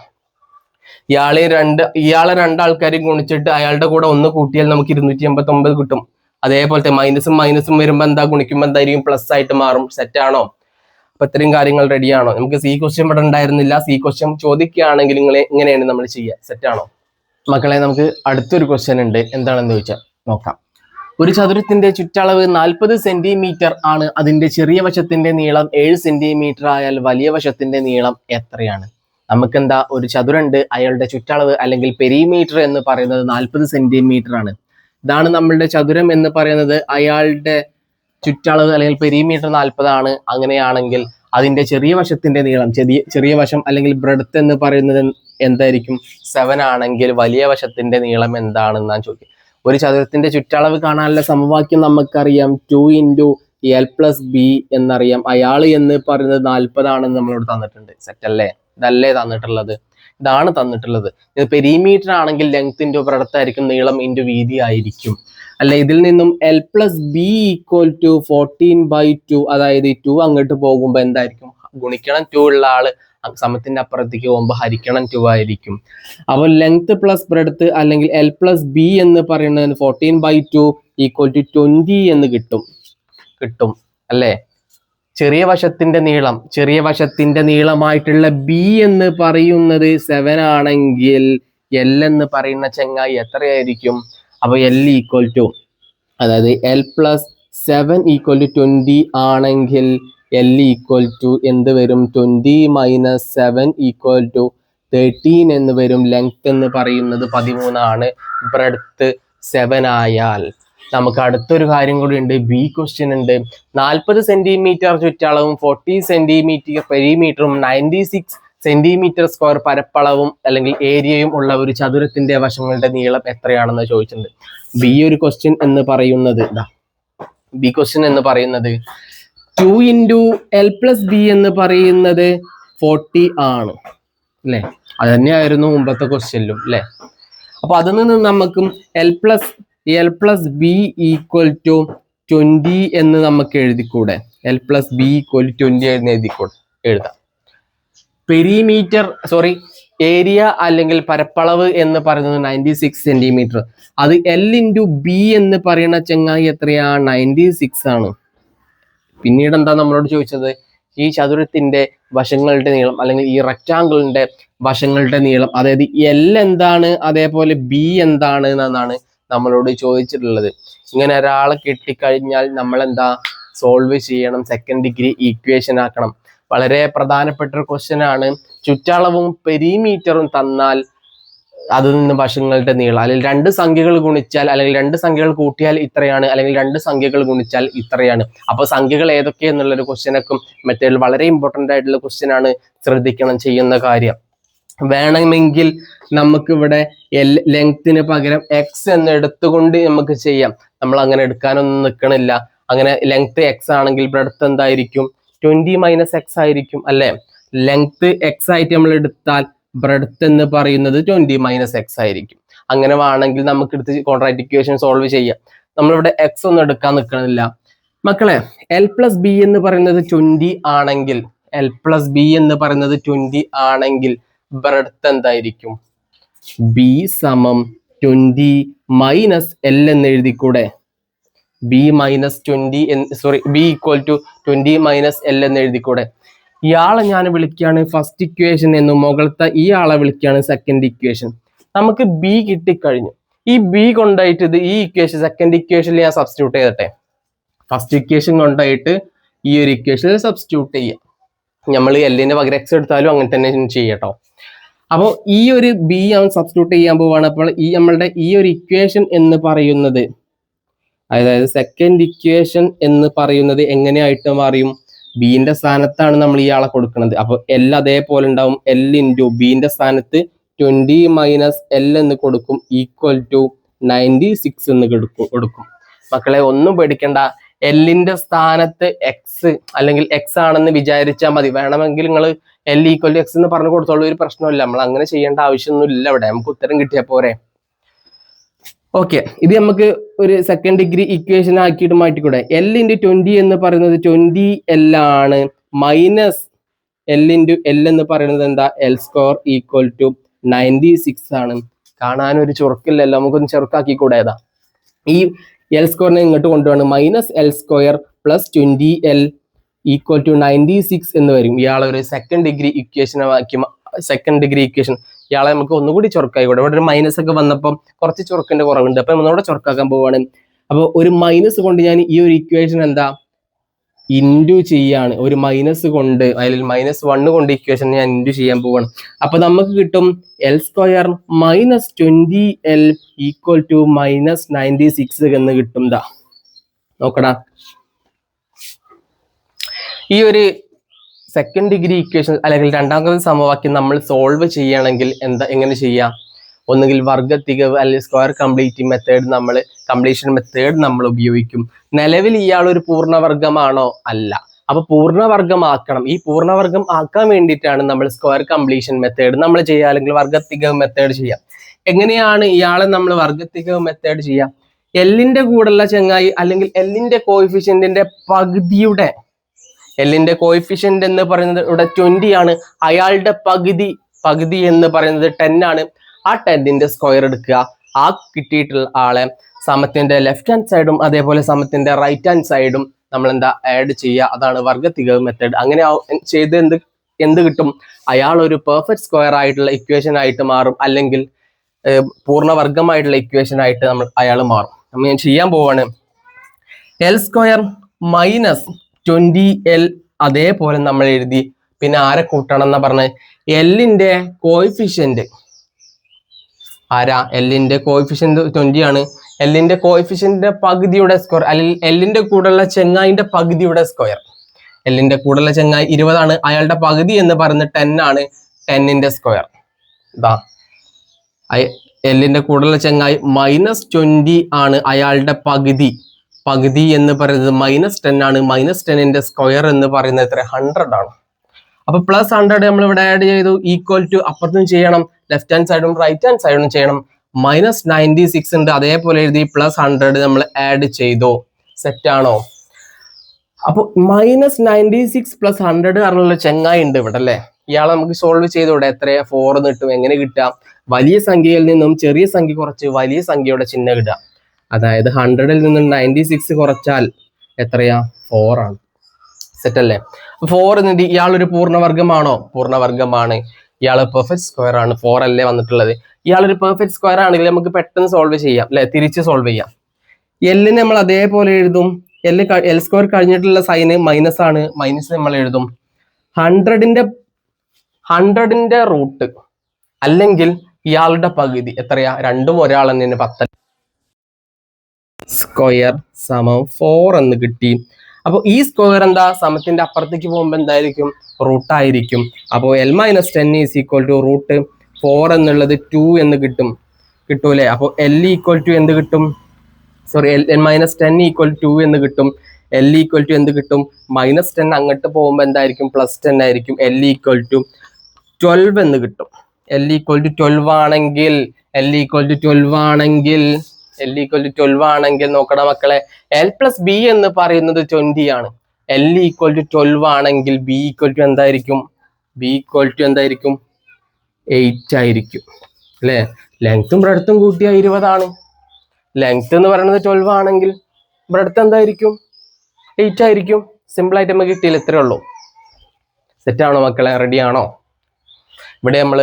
ഇയാളെ രണ്ട് ഇയാളെ രണ്ടാൾക്കാരെയും ഗുണിച്ചിട്ട് അയാളുടെ കൂടെ ഒന്ന് കൂട്ടിയാൽ നമുക്ക് ഇരുന്നൂറ്റി എൺപത്തി ഒമ്പത് കിട്ടും അതേപോലത്തെ മൈനസും മൈനസും വരുമ്പോൾ എന്താ ഗുണിക്കുമ്പോൾ എന്തായിരിക്കും? പ്ലസ് ആയിട്ട് മാറും. സെറ്റ് ആണോ? അപ്പൊ ഇത്രയും കാര്യങ്ങൾ റെഡിയാണോ നമുക്ക് സി ക്വസ്റ്റ്യൻ ഇവിടെ ഉണ്ടായിരുന്നില്ല. സി ക്വസ്റ്റ്യൻ ചോദിക്കുകയാണെങ്കിൽ നിങ്ങൾ എങ്ങനെയാണ് നമ്മൾ ചെയ്യുക. സെറ്റ് ആണോ? മക്കളെ നമുക്ക് അടുത്തൊരു ക്വസ്റ്റ്യൻ ഉണ്ട്. എന്താണെന്ന് ചോദിച്ചാൽ നോക്കാം. ഒരു ചതുരത്തിന്റെ ചുറ്റളവ് നാൽപ്പത് സെന്റിമീറ്റർ ആണ്. അതിന്റെ ചെറിയ വശത്തിന്റെ നീളം ഏഴ് സെന്റിമീറ്റർ ആയാൽ വലിയ വശത്തിന്റെ നീളം എത്രയാണ്? നമുക്കെന്താ ഒരു ചതുരണ്ട് അയാളുടെ ചുറ്റളവ് അല്ലെങ്കിൽ പെരിമീറ്റർ എന്ന് പറയുന്നത് നാൽപ്പത് സെന്റിമീറ്റർ ആണ്. ഇതാണ് നമ്മളുടെ ചതുരം എന്ന് പറയുന്നത്. അയാളുടെ ചുറ്റളവ് അല്ലെങ്കിൽ പെരിമീറ്റർ നാൽപ്പതാണ്. അങ്ങനെയാണെങ്കിൽ അതിന്റെ ചെറിയ വശത്തിന്റെ നീളം ചെറിയ ചെറിയ വശം അല്ലെങ്കിൽ ബ്രെഡ്ത്ത് എന്ന് പറയുന്നത് എന്തായിരിക്കും? സെവൻ ആണെങ്കിൽ വലിയ വശത്തിന്റെ നീളം എന്താണെന്ന് ഞാൻ ചോദിക്കും ഒരു ചതുരത്തിന്റെ ചുറ്റളവ് കാണാനുള്ള സമവാക്യം നമുക്കറിയാം. Two into L plus B എന്നറിയാം. അയാൾ എന്ന് പറയുന്നത് നാൽപ്പതാണെന്ന് നമ്മളോട് തന്നിട്ടുണ്ട്. സെറ്റ് അല്ലേ? ഇതല്ലേ തന്നിട്ടുള്ളത്. ഇതാണ് തന്നിട്ടുള്ളത്. പെരിമീറ്റർ ആണെങ്കിൽ ലെങ്ത് ഇന്റു ബ്രെഡത്തായിരിക്കും നീളം ഇന്റു വീതി ആയിരിക്കും. അല്ലെ? ഇതിൽ നിന്നും L plus B equal to fourteen by two അതായത് ഈ ടു അങ്ങോട്ട് പോകുമ്പോൾ എന്തായിരിക്കും? ഗുണിക്കണം ടു ഉള്ള ആൾ സമത്തിന്റെ അപ്പുറത്തേക്ക് പോകുമ്പോൾ ഹരിക്കണം ടു ആയിരിക്കും. അപ്പോൾ ലെങ്ത് പ്ലസ് ബ്രെഡ്ത്ത് അല്ലെങ്കിൽ എൽ പ്ലസ് ബി എന്ന് പറയുന്നത് fourteen by two equal to twenty എന്ന് കിട്ടും. കിട്ടും. അല്ലേ? ചെറിയ വശത്തിന്റെ നീളം ചെറിയ വശത്തിന്റെ നീളമായിട്ടുള്ള ബി എന്ന് പറയുന്നത് സെവൻ ആണെങ്കിൽ എൽ എന്ന് പറയുന്ന ചെങ്ങായി എത്രയായിരിക്കും? അപ്പൊ എൽ ഈക്വൽ ടു അതായത് L plus seven equal to twenty ആണെങ്കിൽ എൽ ഈക്വൽ ടു എന്ത് വരും? Twenty minus seven equal to thirteen എന്ന് വരും. ലെങ്ത് എന്ന് പറയുന്നത് പതിമൂന്നാണ്. ബ്രെഡ്ത്ത് സെവൻ ആയാൽ നമുക്ക് അടുത്തൊരു കാര്യം കൂടി ഉണ്ട്. ബി ക്വസ്റ്റ്യൻ ഉണ്ട്. നാൽപ്പത് സെന്റിമീറ്റർ ചുറ്റളവും ഫോർട്ടി സെന്റിമീറ്റർ പെരിമീറ്ററും നയന്റി സിക്സ് സെന്റിമീറ്റർ സ്ക്വയർ പരപ്പളവും അല്ലെങ്കിൽ ഏരിയയും ഉള്ള ഒരു ചതുരത്തിന്റെ വശങ്ങളുടെ നീളം എത്രയാണെന്ന് ചോദിച്ചിട്ടുണ്ട്. ബി ഒരു ക്വസ്റ്റ്യൻ എന്ന് പറയുന്നത് ബി ക്വസ്റ്റ്യൻ എന്ന് പറയുന്നത് two into L plus B എന്ന് പറയുന്നത് ഫോർട്ടി ആണ്. അല്ലേ? അത് തന്നെയായിരുന്നു മുമ്പത്തെ ക്വസ്റ്റ്യനിലും അല്ലേ? അപ്പൊ അതിൽ നിന്ന് നമുക്കും L plus L plus B equal to twenty എന്ന് നമുക്ക് എഴുതിക്കൂടെ? L plus B equal twenty എന്ന് എഴുതിക്കൂടെ? എഴുതാം. പെരിമീറ്റർ സോറി ഏരിയ അല്ലെങ്കിൽ പരപ്പളവ് എന്ന് പറയുന്നത് നയന്റി സിക്സ് സെന്റിമീറ്റർ അത് എൽ ഇന്റു ബി എന്ന് പറയുന്ന ചെങ്ങായി എത്രയാ? നയന്റി സിക്സ് ആണ്. പിന്നീട് എന്താ നമ്മളോട് ചോദിച്ചത്? ഈ ചതുരത്തിന്റെ വശങ്ങളുടെ നീളം അല്ലെങ്കിൽ ഈ റെക്റ്റാങ്കിളിന്റെ വശങ്ങളുടെ നീളം അതായത് എൽ എന്താണ് അതേപോലെ ബി എന്താണ് എന്നാണ് നമ്മളോട് ചോദിച്ചിട്ടുള്ളത്. ഇങ്ങനെ ഒരാളെ കിട്ടിക്കഴിഞ്ഞാൽ നമ്മൾ എന്താ സോൾവ് ചെയ്യണം? സെക്കൻഡ് ഡിഗ്രി ഈക്വേഷൻ ആക്കണം. വളരെ പ്രധാനപ്പെട്ട ഒരു ക്വസ്റ്റ്യൻ ആണ്. ചുറ്റളവും പെരിമീറ്ററും തന്നാൽ അതിൽ നിന്ന് വശങ്ങളുടെ നീളം. അല്ലെങ്കിൽ രണ്ട് സംഖ്യകൾ ഗുണിച്ചാൽ അല്ലെങ്കിൽ രണ്ട് സംഖ്യകൾ കൂട്ടിയാൽ ഇത്രയാണ്. അല്ലെങ്കിൽ രണ്ട് സംഖ്യകൾ ഗുണിച്ചാൽ ഇത്രയാണ്. അപ്പോൾ സംഖ്യകൾ ഏതൊക്കെ എന്നുള്ളൊരു ക്വസ്റ്റ്യനൊക്കെ മെത്തേഡിൽ വളരെ ഇമ്പോർട്ടന്റ് ആയിട്ടുള്ള ക്വസ്റ്റ്യൻ ആണ്. ശ്രദ്ധിക്കണം ചെയ്യുന്ന കാര്യം. വേണമെങ്കിൽ നമുക്ക് ഇവിടെ എൽ ലെങ്ത്തിന് പകരം എക്സ് എന്ന് എടുത്തുകൊണ്ട് നമുക്ക് ചെയ്യാം. നമ്മൾ അങ്ങനെ എടുക്കാനൊന്നും നിൽക്കണില്ല അങ്ങനെ ലെങ്ത് എക്സ് ആണെങ്കിൽ ബ്രെഡ്ത്ത് എന്തായിരിക്കും? ട്വന്റി മൈനസ് എക്സ് ആയിരിക്കും അല്ലെ? ലെങ്ത് എക്സ് ആയിട്ട് നമ്മൾ എടുത്താൽ ബ്രെഡ്ത്ത് എന്ന് പറയുന്നത് ട്വന്റി മൈനസ് എക്സ് ആയിരിക്കും. അങ്ങനെ വേണമെങ്കിൽ നമുക്ക് എടുത്ത് കോൺട്രാക്ട് ഇക്വേഷൻ സോൾവ് ചെയ്യാം. നമ്മളിവിടെ എക്സ് ഒന്നും എടുക്കാൻ നിൽക്കണില്ല മക്കളെ എൽ പ്ലസ് ബി എന്ന് പറയുന്നത് ട്വന്റി ആണെങ്കിൽ എൽ പ്ലസ് ബി എന്ന് പറയുന്നത് ട്വന്റി ആണെങ്കിൽ ബ്രെഡ്ത്ത് എന്തായിരിക്കും ബി സമം ട്വന്റി മൈനസ് എൽ എന്ന് എഴുതിക്കൂടെ? B minus twenty sorry B equal to twenty minus L എന്ന് എഴുതിക്കൂടെ? ഇയാളെ ഞാൻ വിളിക്കുകയാണ് ഫസ്റ്റ് ഇക്വേഷൻ എന്നും മുകളത്തെ ഈ ആളെ വിളിക്കുകയാണ് സെക്കൻഡ് ഇക്വേഷൻ നമുക്ക് ബി കിട്ടിക്കഴിഞ്ഞു. ഈ ബി കൊണ്ടായിട്ട് ഇത് ഈ ഇക്വേഷൻ സെക്കൻഡ് ഇക്വേഷനിൽ ഞാൻ സബ്സ്റ്റിറ്റ്യൂട്ട് ചെയ്തട്ടെ ഫസ്റ്റ് ഇക്വേഷൻ കൊണ്ടായിട്ട് ഈ ഒരു ഇക്വേഷനിൽ സബ്സ്റ്റിറ്റ്യൂട്ട് ചെയ്യാം. നമ്മൾ എല്ലിന്റെ പകരം എക്സ് എടുത്താലും അങ്ങനെ തന്നെ ചെയ്യട്ടോ. അപ്പോൾ ഈ ഒരു ബി അവൻ സബ്സ്റ്റിറ്റ്യൂട്ട് ചെയ്യാൻ പോവാണ്. അപ്പോൾ ഈ നമ്മളുടെ ഈ ഒരു ഇക്വേഷൻ എന്ന് പറയുന്നത് അതായത് സെക്കൻഡ് ഇക്വേഷൻ എന്ന് പറയുന്നത് എങ്ങനെയായിട്ട് മാറിയും. ബിന്റെ സ്ഥാനത്താണ് നമ്മൾ ഇയാളെ കൊടുക്കുന്നത്. അപ്പോൾ എൽ അതേപോലെ ഉണ്ടാവും. എൽ ഇന്റു ബിന്റെ സ്ഥാനത്ത് ട്വന്റി മൈനസ് എൽ എന്ന് കൊടുക്കും ഈക്വൽ ടു നയന്റി സിക്സ് എന്ന് കൊടുക്കും. കൊടുക്കും. മക്കളെ ഒന്നും പേടിക്കണ്ട. എല്ലിന്റെ സ്ഥാനത്ത് എക്സ് അല്ലെങ്കിൽ എക്സ് ആണെന്ന് വിചാരിച്ചാൽ മതി. വേണമെങ്കിൽ നിങ്ങൾ എൽ ഈക്വൽ എക്സ് എന്ന് പറഞ്ഞു കൊടുത്തോളൂ. ഒരു പ്രശ്നമില്ല നമ്മൾ അങ്ങനെ ചെയ്യേണ്ട ആവശ്യമൊന്നും ഇല്ല ഇവിടെ. നമുക്ക് ഉത്തരം കിട്ടിയാൽ പോരെ. ഓക്കെ ഇത് നമുക്ക് ഒരു സെക്കൻഡ് ഡിഗ്രി ഇക്വേഷൻ ആക്കിയിട്ട് മാറ്റിക്കൂടെ? എൽ ഇന്റു ട്വന്റി എന്ന് പറയുന്നത് ട്വന്റി എൽ ആണ്. മൈനസ് എൽ ഇന്റു എൽ എന്ന് പറയുന്നത് എന്താ? L square equal to ninety six ആണ്. കാണാൻ ഒരു ചുരുക്കില്ലല്ലോ നമുക്കൊന്ന് ചെറുക്കാക്കി കൂടെ ഏതാ? ഈ എൽ സ്ക്വയറിനെ ഇങ്ങോട്ട് കൊണ്ടുപോകണം minus L square plus twenty L equal to ninety six എന്ന് വരും. ഇയാളെ ഒരു സെക്കൻഡ് ഡിഗ്രി ഇക്വേഷൻ ആക്കി സെക്കൻഡ് ഡിഗ്രി ഇക്വേഷൻ ഇയാളെ നമുക്ക് ഒന്നുകൂടി ചുരുക്കായിക്കോട്ടെ ഇവിടെ ഒരു മൈനസ് ഒക്കെ വന്നപ്പം കുറച്ച് ചുരുക്കിന്റെ കുറവുണ്ട്. അപ്പം ഒന്നുകൂടെ ചുരുക്കാക്കാൻ പോവുകയാണ് അപ്പോൾ ഒരു മൈനസ് കൊണ്ട് ഞാൻ ഈ ഒരു ഇക്വേഷൻ എന്താ? ഇൻഡു ചെയ്യാണ്. ഒരു മൈനസ് കൊണ്ട് അല്ലെങ്കിൽ മൈനസ് വണ്ണ് കൊണ്ട് ഇക്വേഷൻ ഞാൻ ഇൻഡു ചെയ്യാൻ പോവാണ്. അപ്പൊ നമുക്ക് കിട്ടും L square minus twenty L equal to minus ninety six എന്ന് കിട്ടും ദാ. നോക്കടാ. ഈ ഒരു സെക്കൻഡ് ഡിഗ്രി ഇക്വേഷൻ അല്ലെങ്കിൽ രണ്ടാമത്തെ സമവാക്യം നമ്മൾ സോൾവ് ചെയ്യണമെങ്കിൽ എന്താ എങ്ങനെ ചെയ്യാം? ഒന്നുകിൽ വർഗ തികവ് അല്ലെങ്കിൽ സ്ക്വയർ കംപ്ലീറ്റ് മെത്തേഡ് നമ്മൾ കംപ്ലീഷൻ മെത്തേഡ് നമ്മൾ ഉപയോഗിക്കും. നിലവിൽ ഇയാൾ ഒരു പൂർണവർഗമാണോ? അല്ല. അപ്പൊ പൂർണവർഗമാക്കണം. ഈ പൂർണവർഗം ആക്കാൻ വേണ്ടിയിട്ടാണ് നമ്മൾ സ്ക്വയർ കംപ്ലീഷൻ മെത്തേഡ് നമ്മൾ ചെയ്യുക അല്ലെങ്കിൽ വർഗ തികവ് മെത്തേഡ് ചെയ്യാം എങ്ങനെയാണ് ഇയാളെ നമ്മൾ വർഗ തികവ് മെത്തേഡ് ചെയ്യാം എല്ലിന്റെ കൂടെയുള്ള ചെങ്ങായി അല്ലെങ്കിൽ എല്ലിന്റെ കോയിഫിഷ്യന്റിന്റെ പകുതിയുടെ എല്ലിന്റെ കോയിഫിഷ്യന്റ് എന്ന് പറയുന്നത് ഇവിടെ ട്വന്റി ആണ്. അയാളുടെ പകുതി പകുതി എന്ന് പറയുന്നത് ടെൻ ആണ്. ആ ടെന്നിന്റെ സ്ക്വയർ എടുക്കുക. ആ കിട്ടിയിട്ടുള്ള ആളെ സമത്തിന്റെ ലെഫ്റ്റ് ഹാൻഡ് സൈഡും അതേപോലെ സമത്തിന്റെ റൈറ്റ് ഹാൻഡ് സൈഡും നമ്മൾ എന്താ ആഡ് ചെയ്യുക. അതാണ് വർഗ തികവ് മെത്തേഡ് അങ്ങനെ ചെയ്ത് എന്ത് എന്ത് കിട്ടും? അയാൾ ഒരു പെർഫെക്റ്റ് സ്ക്വയർ ആയിട്ടുള്ള ഇക്വേഷൻ ആയിട്ട് മാറും. അല്ലെങ്കിൽ പൂർണവർഗമായിട്ടുള്ള ഇക്വേഷൻ ആയിട്ട് നമ്മൾ അയാൾ മാറും. നമ്മൾ ഞാൻ ചെയ്യാൻ പോവാണ്. L square minus twenty L അതേപോലെ നമ്മൾ എഴുതി. പിന്നെ ആരെ കൂട്ടണം എന്നാ പറഞ്ഞത് എല്ലിന്റെ കോയിഫിഷ്യന്റ് ആരാ? എല്ലിന്റെ കോയിഫിഷ്യന്റ് ട്വന്റി ആണ്. എല്ലിന്റെ കോയിഫിഷ്യന്റെ പകുതിയുടെ സ്ക്വയർ അല്ലെങ്കിൽ എല്ലിന്റെ കൂടെയുള്ള ചെങ്ങായിന്റെ പകുതിയുടെ സ്ക്വയർ എല്ലിന്റെ കൂടെയുള്ള ചെങ്ങായി ഇരുപതാണ്. അയാളുടെ പകുതി എന്ന് പറയുന്നത് ടെൻ ആണ്. ടെന്നിന്റെ സ്ക്വയർ ഇതാ. എല്ലിന്റെ കൂടെയുള്ള ചെങ്ങായി മൈനസ് ട്വന്റി ആണ് അയാളുടെ പകുതി. പകുതി എന്ന് പറയുന്നത് മൈനസ് ടെൻ ആണ്. മൈനസ് ടെന്നിന്റെ സ്ക്വയർ എന്ന് പറയുന്നത് എത്ര? ഹൺഡ്രഡ് ആണ്. അപ്പൊ പ്ലസ് ഹൺഡ്രഡ് നമ്മൾ ഇവിടെ ആഡ് ചെയ്തു. ഈക്വൽ ടു അപ്പുറത്തും ചെയ്യണം. ലെഫ്റ്റ് ഹാൻഡ് സൈഡും റൈറ്റ് ഹാൻഡ് സൈഡും ചെയ്യണം. മൈനസ് നയന്റി സിക്സ് ഉണ്ട്. അതേപോലെ എഴുതി പ്ലസ് ഹൺഡ്രഡ് നമ്മൾ ആഡ് ചെയ്തു. സെറ്റ് ആണോ? അപ്പൊ minus ninety six plus hundred പറഞ്ഞുള്ള ചെങ്ങായി ഉണ്ട് ഇവിടെ അല്ലേ? ഇയാളെ നമുക്ക് സോൾവ് ചെയ്തൂടെ എത്രയാ? ഫോർ കിട്ടും. എങ്ങനെ കിട്ടാം വലിയ സംഖ്യയിൽ നിന്നും ചെറിയ സംഖ്യ കുറച്ച് വലിയ സംഖ്യയുടെ ചിഹ്നം കിട്ടാം അതായത് ഹൺഡ്രഡിൽ നിന്നും നയന്റി സിക്സ് കുറച്ചാൽ എത്രയാ? ഫോർ ആണ്. സെറ്റ് അല്ലേ? ഫോർ എന്നിട്ട് ഇയാളൊരു പൂർണവർഗമാണോ പൂർണവർഗമാണ് ഇയാൾ പെർഫെക്റ്റ് സ്ക്വയർ ആണ്. ഫോർ അല്ലേ വന്നിട്ടുള്ളത്. ഇയാളൊരു പെർഫെക്റ്റ് സ്ക്വയർ ആണെങ്കിൽ നമുക്ക് പെട്ടെന്ന് സോൾവ് ചെയ്യാം അല്ലെ തിരിച്ച് സോൾവ് ചെയ്യാം. എല്ലിന് നമ്മൾ അതേപോലെ എഴുതും. എല്ല് എൽ സ്ക്വയർ കഴിഞ്ഞിട്ടുള്ള സൈന് മൈനസ് ആണ്. മൈനസ് നമ്മൾ എഴുതും. ഹൺഡ്രഡിന്റെ ഹൺഡ്രഡിന്റെ റൂട്ട് അല്ലെങ്കിൽ ഇയാളുടെ പകുതി എത്രയാ? രണ്ടും ഒരാൾ തന്നെ സ്ക്വയർ സമം ഫോർ എന്ന് കിട്ടി. അപ്പോൾ ഈ സ്ക്വയർ എന്താ? സമത്തിന്റെ അപ്പുറത്തേക്ക് പോകുമ്പോൾ എന്തായിരിക്കും? റൂട്ട് ആയിരിക്കും. അപ്പോൾ L minus ten is equal to root four എന്നുള്ളത് ടു എന്ന് കിട്ടും. കിട്ടൂലേ? അപ്പോൾ എൽ ഈക്വൽ ടു എന്ത് കിട്ടും? Sorry L N minus ten equal to എന്ന് കിട്ടും. എൽ ഈക്വൽ ടു എന്ത് കിട്ടും? മൈനസ് ടെൻ അങ്ങോട്ട് പോകുമ്പോൾ എന്തായിരിക്കും? പ്ലസ് ടെൻ ആയിരിക്കും. എൽ ഈക്വൽ ടു ട്വൽവ് എന്ന് കിട്ടും. എൽ ഈക്വൽ ടു ട്വൽവ് ആണെങ്കിൽ എൽ ഈക്വൽ ടു ട്വൽവ് ആണെങ്കിൽ എൽ ഈക്വൽ ടു ട്വൽവ് ആണെങ്കിൽ നോക്കടാ മക്കളെ. എൽ പ്ലസ് ബി എന്ന് പറയുന്നത് ട്വന്റി ആണ്. എൽ ഈക്വൽ ടു ട്വൽവ് ആണെങ്കിൽ ബി ഈക്വൽ ടു എന്തായിരിക്കും? ബി ഈക്വൽ ടു എന്തായിരിക്കും? എയ്റ്റ് ആയിരിക്കും. അല്ലേ? ലെങ്ത്തും ബ്രെഡ്ത്തും കൂട്ടിയ ഇരുപതാണ് ലെങ്ത് എന്ന് പറയുന്നത് ട്വൽവ് ആണെങ്കിൽ ബ്രെഡ്ത്ത് എന്തായിരിക്കും? എയ്റ്റ് ആയിരിക്കും. സിമ്പിൾ ആയിട്ട് നമുക്ക് കിട്ടിയില്ല ഇത്രേ ഉള്ളൂ. സെറ്റാണോ മക്കളെ? റെഡി ആണോ? ഇവിടെ നമ്മൾ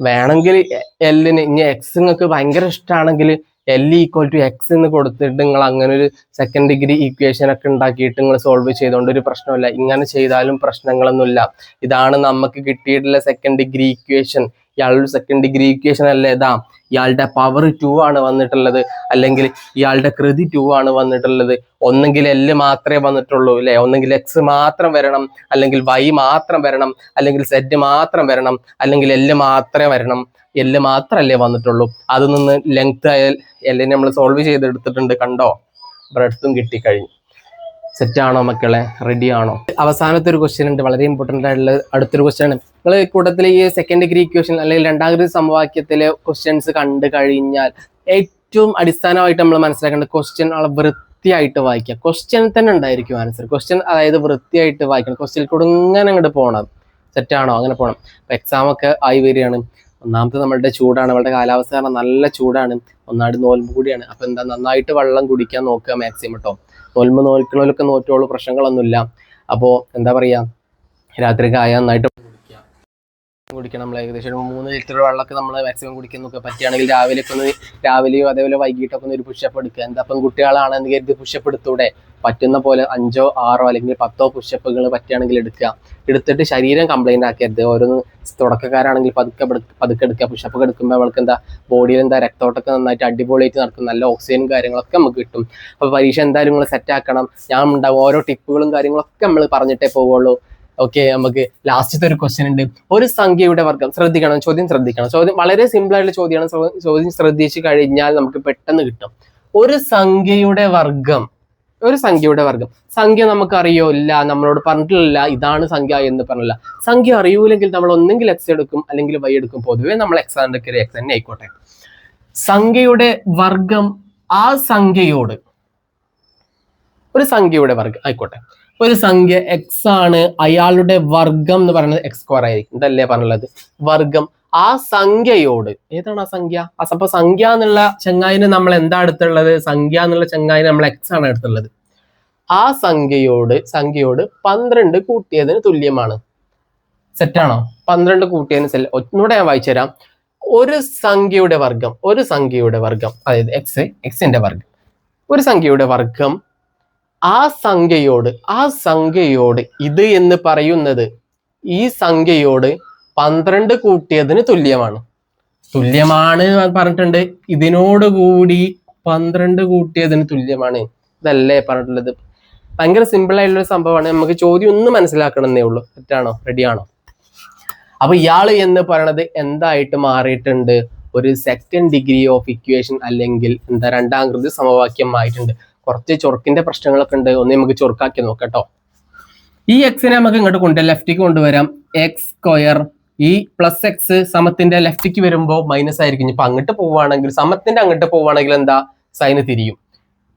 വേണമെങ്കിൽ എല്ലിന് ഇനി എക്സ് നിങ്ങൾക്ക് ഭയങ്കര ഇഷ്ടമാണെങ്കിൽ എൽ ഈക്വൽ ടു എക്സ് എന്ന് കൊടുത്തിട്ട് നിങ്ങൾ അങ്ങനെ ഒരു സെക്കൻഡ് ഡിഗ്രി ഇക്വേഷൻ ഒക്കെ ഉണ്ടാക്കിയിട്ട് നിങ്ങൾ സോൾവ് ചെയ്തുകൊണ്ട് ഒരു പ്രശ്നമില്ല ഇങ്ങനെ ചെയ്താലും പ്രശ്നങ്ങളൊന്നുമില്ല. ഇതാണ് നമുക്ക് കിട്ടിയിട്ടുള്ള സെക്കൻഡ് ഡിഗ്രി ഇക്വേഷൻ ഇയാളുടെ സെക്കൻഡ് ഡിഗ്രി ഇക്വേഷൻ അല്ല ഇതാ? ഇയാളുടെ പവർ ടു ആണ് വന്നിട്ടുള്ളത്. അല്ലെങ്കിൽ ഇയാളുടെ കൃതി ടു ആണ് വന്നിട്ടുള്ളത്. ഒന്നെങ്കിൽ എല്ല് മാത്രമേ വന്നിട്ടുള്ളൂ അല്ലെ? ഒന്നെങ്കിൽ എക്സ് മാത്രം വരണം. അല്ലെങ്കിൽ വൈ മാത്രം വരണം. അല്ലെങ്കിൽ സെറ്റ് മാത്രം വരണം. അല്ലെങ്കിൽ എല്ല് മാത്രമേ വരണം. എല്ല് മാത്രമല്ലേ വന്നിട്ടുള്ളൂ. അതിൽ നിന്ന് ലെങ്ത് ആയ എല്ലിനെ നമ്മൾ സോൾവ് ചെയ്തെടുത്തിട്ടുണ്ട് കണ്ടോ? ബ്രെഡ്ത്തും കിട്ടിക്കഴിഞ്ഞു. സെറ്റ് ആണോ മക്കളെ? റെഡി ആണോ? അവസാനത്തെ ഒരു ക്വസ്റ്റ്യൻ ഉണ്ട് വളരെ ഇമ്പോർട്ടന്റ് ആയിട്ടുള്ള അടുത്തൊരു ക്വസ്റ്റ്യൻ ആണ് നിങ്ങൾ കൂട്ടത്തിൽ ഈ സെക്കൻഡ് ഡിഗ്രി ഇക്വേഷൻ അല്ലെങ്കിൽ രണ്ടാം ഡിഗ്രി സമവാക്യത്തിലെ ക്വസ്റ്റ്യൻസ് കണ്ടു കഴിഞ്ഞാൽ ഏറ്റവും അടിസ്ഥാനമായിട്ട് നമ്മൾ മനസ്സിലാക്കേണ്ട ക്വസ്റ്റ്യൻ വൃത്തിയായിട്ട് വായിക്കുക. ക്വസ്റ്റ്യൻ തന്നെ ഉണ്ടായിരിക്കും ആൻസർ ക്വസ്റ്റ്യൻ അതായത് വൃത്തിയായിട്ട് വായിക്കണം. ക്വസ്റ്റ്യൻ കൂടെ ഇങ്ങനെ അങ്ങോട്ട് പോകണം സെറ്റാണോ അങ്ങനെ പോകണം എക്സാം ഒക്കെ ആയി വരികയാണ്. ഒന്നാമത്തെ നമ്മളുടെ ചൂടാണ് നമ്മളുടെ കാലാവസ്ഥ കാരണം നല്ല ചൂടാണ്. ഒന്നാട് നോൽമ്പ് കൂടിയാണ്. അപ്പൊ എന്താ നന്നായിട്ട് വെള്ളം കുടിക്കാൻ നോക്കുക മാക്സിമം കേട്ടോ നോൽമ്പ് നോൽക്കണമല്ലൊക്കെ നോറ്റോളൂ പ്രശ്നങ്ങളൊന്നുമില്ല. അപ്പോൾ എന്താ പറയാ? രാത്രി കായ നന്നായിട്ട് കുടിക്കണം നമ്മൾ ഏകദേശം ഒരു മൂന്ന് ലിറ്റർ വെള്ളമൊക്കെ നമ്മൾ മാക്സിമം കുടിക്കാൻ നോക്കുക. പറ്റുകയാണെങ്കിൽ രാവിലെ ഒക്കെ ഒന്ന് രാവിലെയോ അതേപോലെ വൈകിട്ടൊക്കെ ഒന്ന് ഒരു പുഷപ്പ് എടുക്കുക. എന്താ അപ്പം കുട്ടികളാണെന്ന് കരുതി പുഷപ്പ് എടുത്തൂടെ? പറ്റുന്ന പോലെ അഞ്ചോ ആറോ അല്ലെങ്കിൽ പത്തോ പുഷപ്പുകൾ പറ്റുകയാണെങ്കിൽ എടുക്കുക. എടുത്തിട്ട് ശരീരം കംപ്ലൈന്റ് ആക്കരുത്. ഓരോന്ന് തുടക്കക്കാരാണെങ്കിൽ പതുക്കെ പതുക്കെ എടുക്കുക. പുഷപ്പൊക്കെ എടുക്കുമ്പോൾ അവൾക്ക് എന്താ ബോഡിയിൽ എന്താ രക്തോട്ടൊക്കെ നന്നായിട്ട് അടിപൊളിയായിട്ട് നടക്കും. നല്ല ഓക്സിജനും കാര്യങ്ങളൊക്കെ നമുക്ക് കിട്ടും. അപ്പോൾ പരീക്ഷ എന്തായാലും നിങ്ങൾ സെറ്റ് ആക്കണം. ഞാൻ ഉണ്ടാവും. ഓരോ ടിപ്പുകളും കാര്യങ്ങളൊക്കെ നമ്മൾ പറഞ്ഞിട്ടേ പോവുള്ളൂ ഓക്കെ നമുക്ക് ലാസ്റ്റത്തെ ഒരു ക്വസ്റ്റ്യൻ ഉണ്ട്. ഒരു സംഖ്യയുടെ വർഗം ശ്രദ്ധിക്കണം ചോദ്യം ശ്രദ്ധിക്കണം. ചോദ്യം വളരെ സിമ്പിൾ ആയിട്ടുള്ള ചോദ്യമാണ്. ചോദ്യം ശ്രദ്ധിച്ചു കഴിഞ്ഞാൽ നമുക്ക് പെട്ടെന്ന് കിട്ടും. ഒരു സംഖ്യയുടെ വർഗം ഒരു സംഖ്യയുടെ വർഗം സംഖ്യ നമുക്കറിയോ ഇല്ല നമ്മളോട് പറഞ്ഞിട്ടില്ല ഇതാണ് സംഖ്യ എന്ന് പറഞ്ഞില്ല. സംഖ്യ അറിയൂലെങ്കിൽ നമ്മൾ ഒന്നെങ്കിൽ എക്സ് എടുക്കും അല്ലെങ്കിൽ വൈ എടുക്കും. പൊതുവെ നമ്മൾ എക്സ് എടുക്കരുത് എക്സ് തന്നെ ആയിക്കോട്ടെ. സംഖ്യയുടെ വർഗം ആ സംഖ്യയോട് ഒരു സംഖ്യയുടെ വർഗം ആയിക്കോട്ടെ. ഒരു സംഖ്യ എക്സ് ആണ് അയാളുടെ വർഗം എന്ന് പറയുന്നത് എക്സ് സ്ക്വയർ ആയിരിക്കും. ഇതല്ലേ പറഞ്ഞുള്ളത്? വർഗം. ആ സംഖ്യയോട് ഏതാണ് ആ സംഖ്യ? അപ്പൊ സംഖ്യ എന്നുള്ള ചങ്ങായിന് നമ്മൾ എന്താ എടുത്തുള്ളത്? സംഖ്യ എന്നുള്ള ചങ്ങായിന് നമ്മൾ എക്സ് ആണ് എടുത്തുള്ളത്. ആ സംഖ്യയോട് സംഖ്യയോട് പന്ത്രണ്ട് കൂട്ടിയതിന് തുല്യമാണ്. സെറ്റാണോ പന്ത്രണ്ട് കൂട്ടിയതിന് സെറ്റ് ഒന്നുകൂടെ ഞാൻ വായിച്ചു തരാം. ഒരു സംഖ്യയുടെ വർഗം ഒരു സംഖ്യയുടെ വർഗം അതായത് എക്സ് എക്സിന്റെ വർഗം. ഒരു സംഖ്യയുടെ വർഗം ആ സംഖ്യയോട് ആ സംഖ്യയോട് ഇത് എന്ന് പറയുന്നത് ഈ സംഖ്യയോട് പന്ത്രണ്ട് കൂട്ടിയതിന് തുല്യമാണ്. തുല്യമാണ് പറഞ്ഞിട്ടുണ്ട്. ഇതിനോട് കൂടി പന്ത്രണ്ട് കൂട്ടിയതിന് തുല്യമാണ്. ഇതല്ലേ പറഞ്ഞിട്ടുള്ളത്. ഭയങ്കര സിമ്പിൾ ആയിട്ടുള്ള ഒരു സംഭവമാണ്. നമുക്ക് ചോദ്യം ഒന്ന് മനസ്സിലാക്കണമെന്നേ ഉള്ളൂ. തെറ്റാണോ? റെഡിയാണോ അപ്പൊ ഇയാൾ എന്ന് പറയണത് എന്തായിട്ട് മാറിയിട്ടുണ്ട്? ഒരു സെക്കൻഡ് ഡിഗ്രി ഓഫ് ഇക്വേഷൻ അല്ലെങ്കിൽ എന്താ രണ്ടാം കൃതി സമവാക്യം ആയിട്ടുണ്ട്. കുറച്ച് ചൊറുക്കിന്റെ പ്രശ്നങ്ങളൊക്കെ ഉണ്ട്. ഒന്ന് നമുക്ക് ചൊറുക്കാക്കി നോക്കാം കേട്ടോ ഈ എക്സിനെ നമുക്ക് ഇങ്ങോട്ട് കൊണ്ട് ലെഫ്റ്റിക്ക് കൊണ്ടുവരാം. എക്സ് സ്ക്വയർ ഈ പ്ലസ് എക്സ് സമത്തിന്റെ ലെഫ്റ്റിക്ക് വരുമ്പോൾ മൈനസ് ആയിരിക്കും. ഇപ്പൊ അങ്ങോട്ട് പോവുകയാണെങ്കിൽ സമത്തിന്റെ അങ്ങോട്ട് പോവുകയാണെങ്കിൽ എന്താ? സൈന് തിരിയും.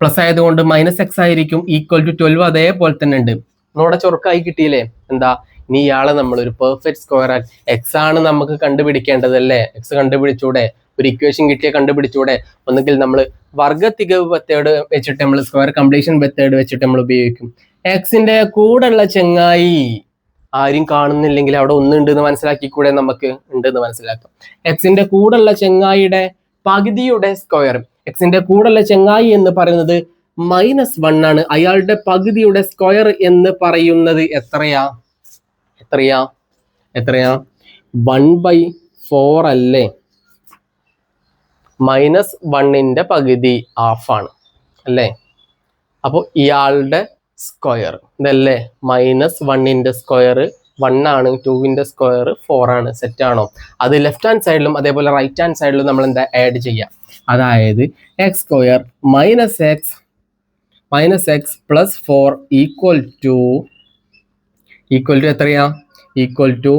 പ്ലസ് ആയതുകൊണ്ട് മൈനസ് എക്സ് ആയിരിക്കും ഈക്വൽ ടു ട്വൽവ് അതേപോലെ തന്നെ ഉണ്ട്. നമ്മുടെ ചൊറുക്കായി കിട്ടിയില്ലേ? എന്താ? ഇനി ഇയാളെ നമ്മൾ ഒരു പെർഫെക്റ്റ് സ്ക്വയർ എക്സ് ആണ് നമുക്ക് കണ്ടുപിടിക്കേണ്ടതല്ലേ? എക്സ് കണ്ടുപിടിച്ചൂടെ? ഒരു ഇക്വേഷൻ കിട്ടിയ കണ്ടുപിടിച്ചൂടെ? ഒന്നുകിൽ നമ്മൾ വർഗ തികവ് മെത്തേഡ് വെച്ചിട്ട് നമ്മൾ സ്ക്വയർ കംപ്ലീഷൻ മെത്തേഡ് വെച്ചിട്ട് നമ്മൾ ഉപയോഗിക്കും. എക്സിന്റെ കൂടെയുള്ള ചെങ്ങായി ആരും കാണുന്നില്ലെങ്കിൽ അവിടെ ഒന്നുണ്ട് എന്ന് മനസ്സിലാക്കിക്കൂടെ നമുക്ക്? ഉണ്ട് എന്ന് മനസ്സിലാക്കാം എക്സിന്റെ കൂടെയുള്ള ചെങ്ങായിയുടെ പകുതിയുടെ സ്ക്വയർ എക്സിന്റെ കൂടെയുള്ള ചെങ്ങായി എന്ന് പറയുന്നത് മൈനസ് വൺ ആണ്. അയാളുടെ പകുതിയുടെ സ്ക്വയർ എന്ന് പറയുന്നത് എത്രയാ? എത്രയാ? എത്രയാ? വൺ ബൈ ഫോർ അല്ലേ? മൈനസ് വണ്ണിന്റെ പകുതി ഹാഫാണ് അല്ലേ? അപ്പോൾ ഇയാളുടെ സ്ക്വയർ ഇതല്ലേ? മൈനസ് വണ്ണിന്റെ സ്ക്വയർ വൺ ആണ് ടുവിന്റെ സ്ക്വയർ ഫോർ ആണ് സെറ്റ് ആണോ? അത് ലെഫ്റ്റ് ഹാൻഡ് സൈഡിലും അതേപോലെ റൈറ്റ് ഹാൻഡ് സൈഡിലും നമ്മൾ എന്താ ആഡ് ചെയ്യാം? അതായത് x square minus x minus x plus four equal to equal to എത്രയാ? Equal to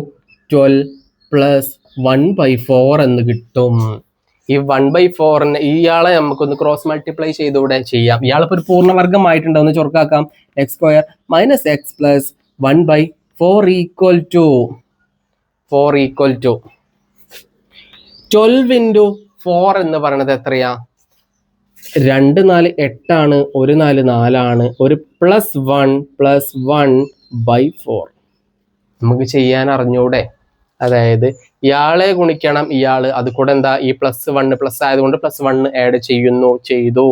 twelve plus one by four എന്ന് കിട്ടും. ഈ വൺ ബൈ ഫോറിന് ഇയാളെ നമുക്കൊന്ന് ക്രോസ് മൾട്ടിപ്ലൈ ചെയ്തുകൂടെ ചെയ്യാം. ഇയാളിപ്പോ ഒരു പൂർണവർഗമായിട്ടുണ്ട് ഒന്ന് ചുരുക്കാക്കാം x square minus x plus one by four equal to four equal to twelve into four എന്ന് പറയുന്നത് എത്രയാ? രണ്ട് നാല് എട്ടാണ്. ഒരു നാല് നാലാണ്. ഒരു plus one plus one by four നമുക്ക് ചെയ്യാൻ അറിഞ്ഞൂടെ അതായത് ഇയാളെ ഗുണിക്കണം ഇയാൾ അത് കൂടെ എന്താ? ഈ പ്ലസ് വൺ പ്ലസ് ആയതുകൊണ്ട് പ്ലസ് വൺ ആഡ് ചെയ്യുന്നു ചെയ്തു.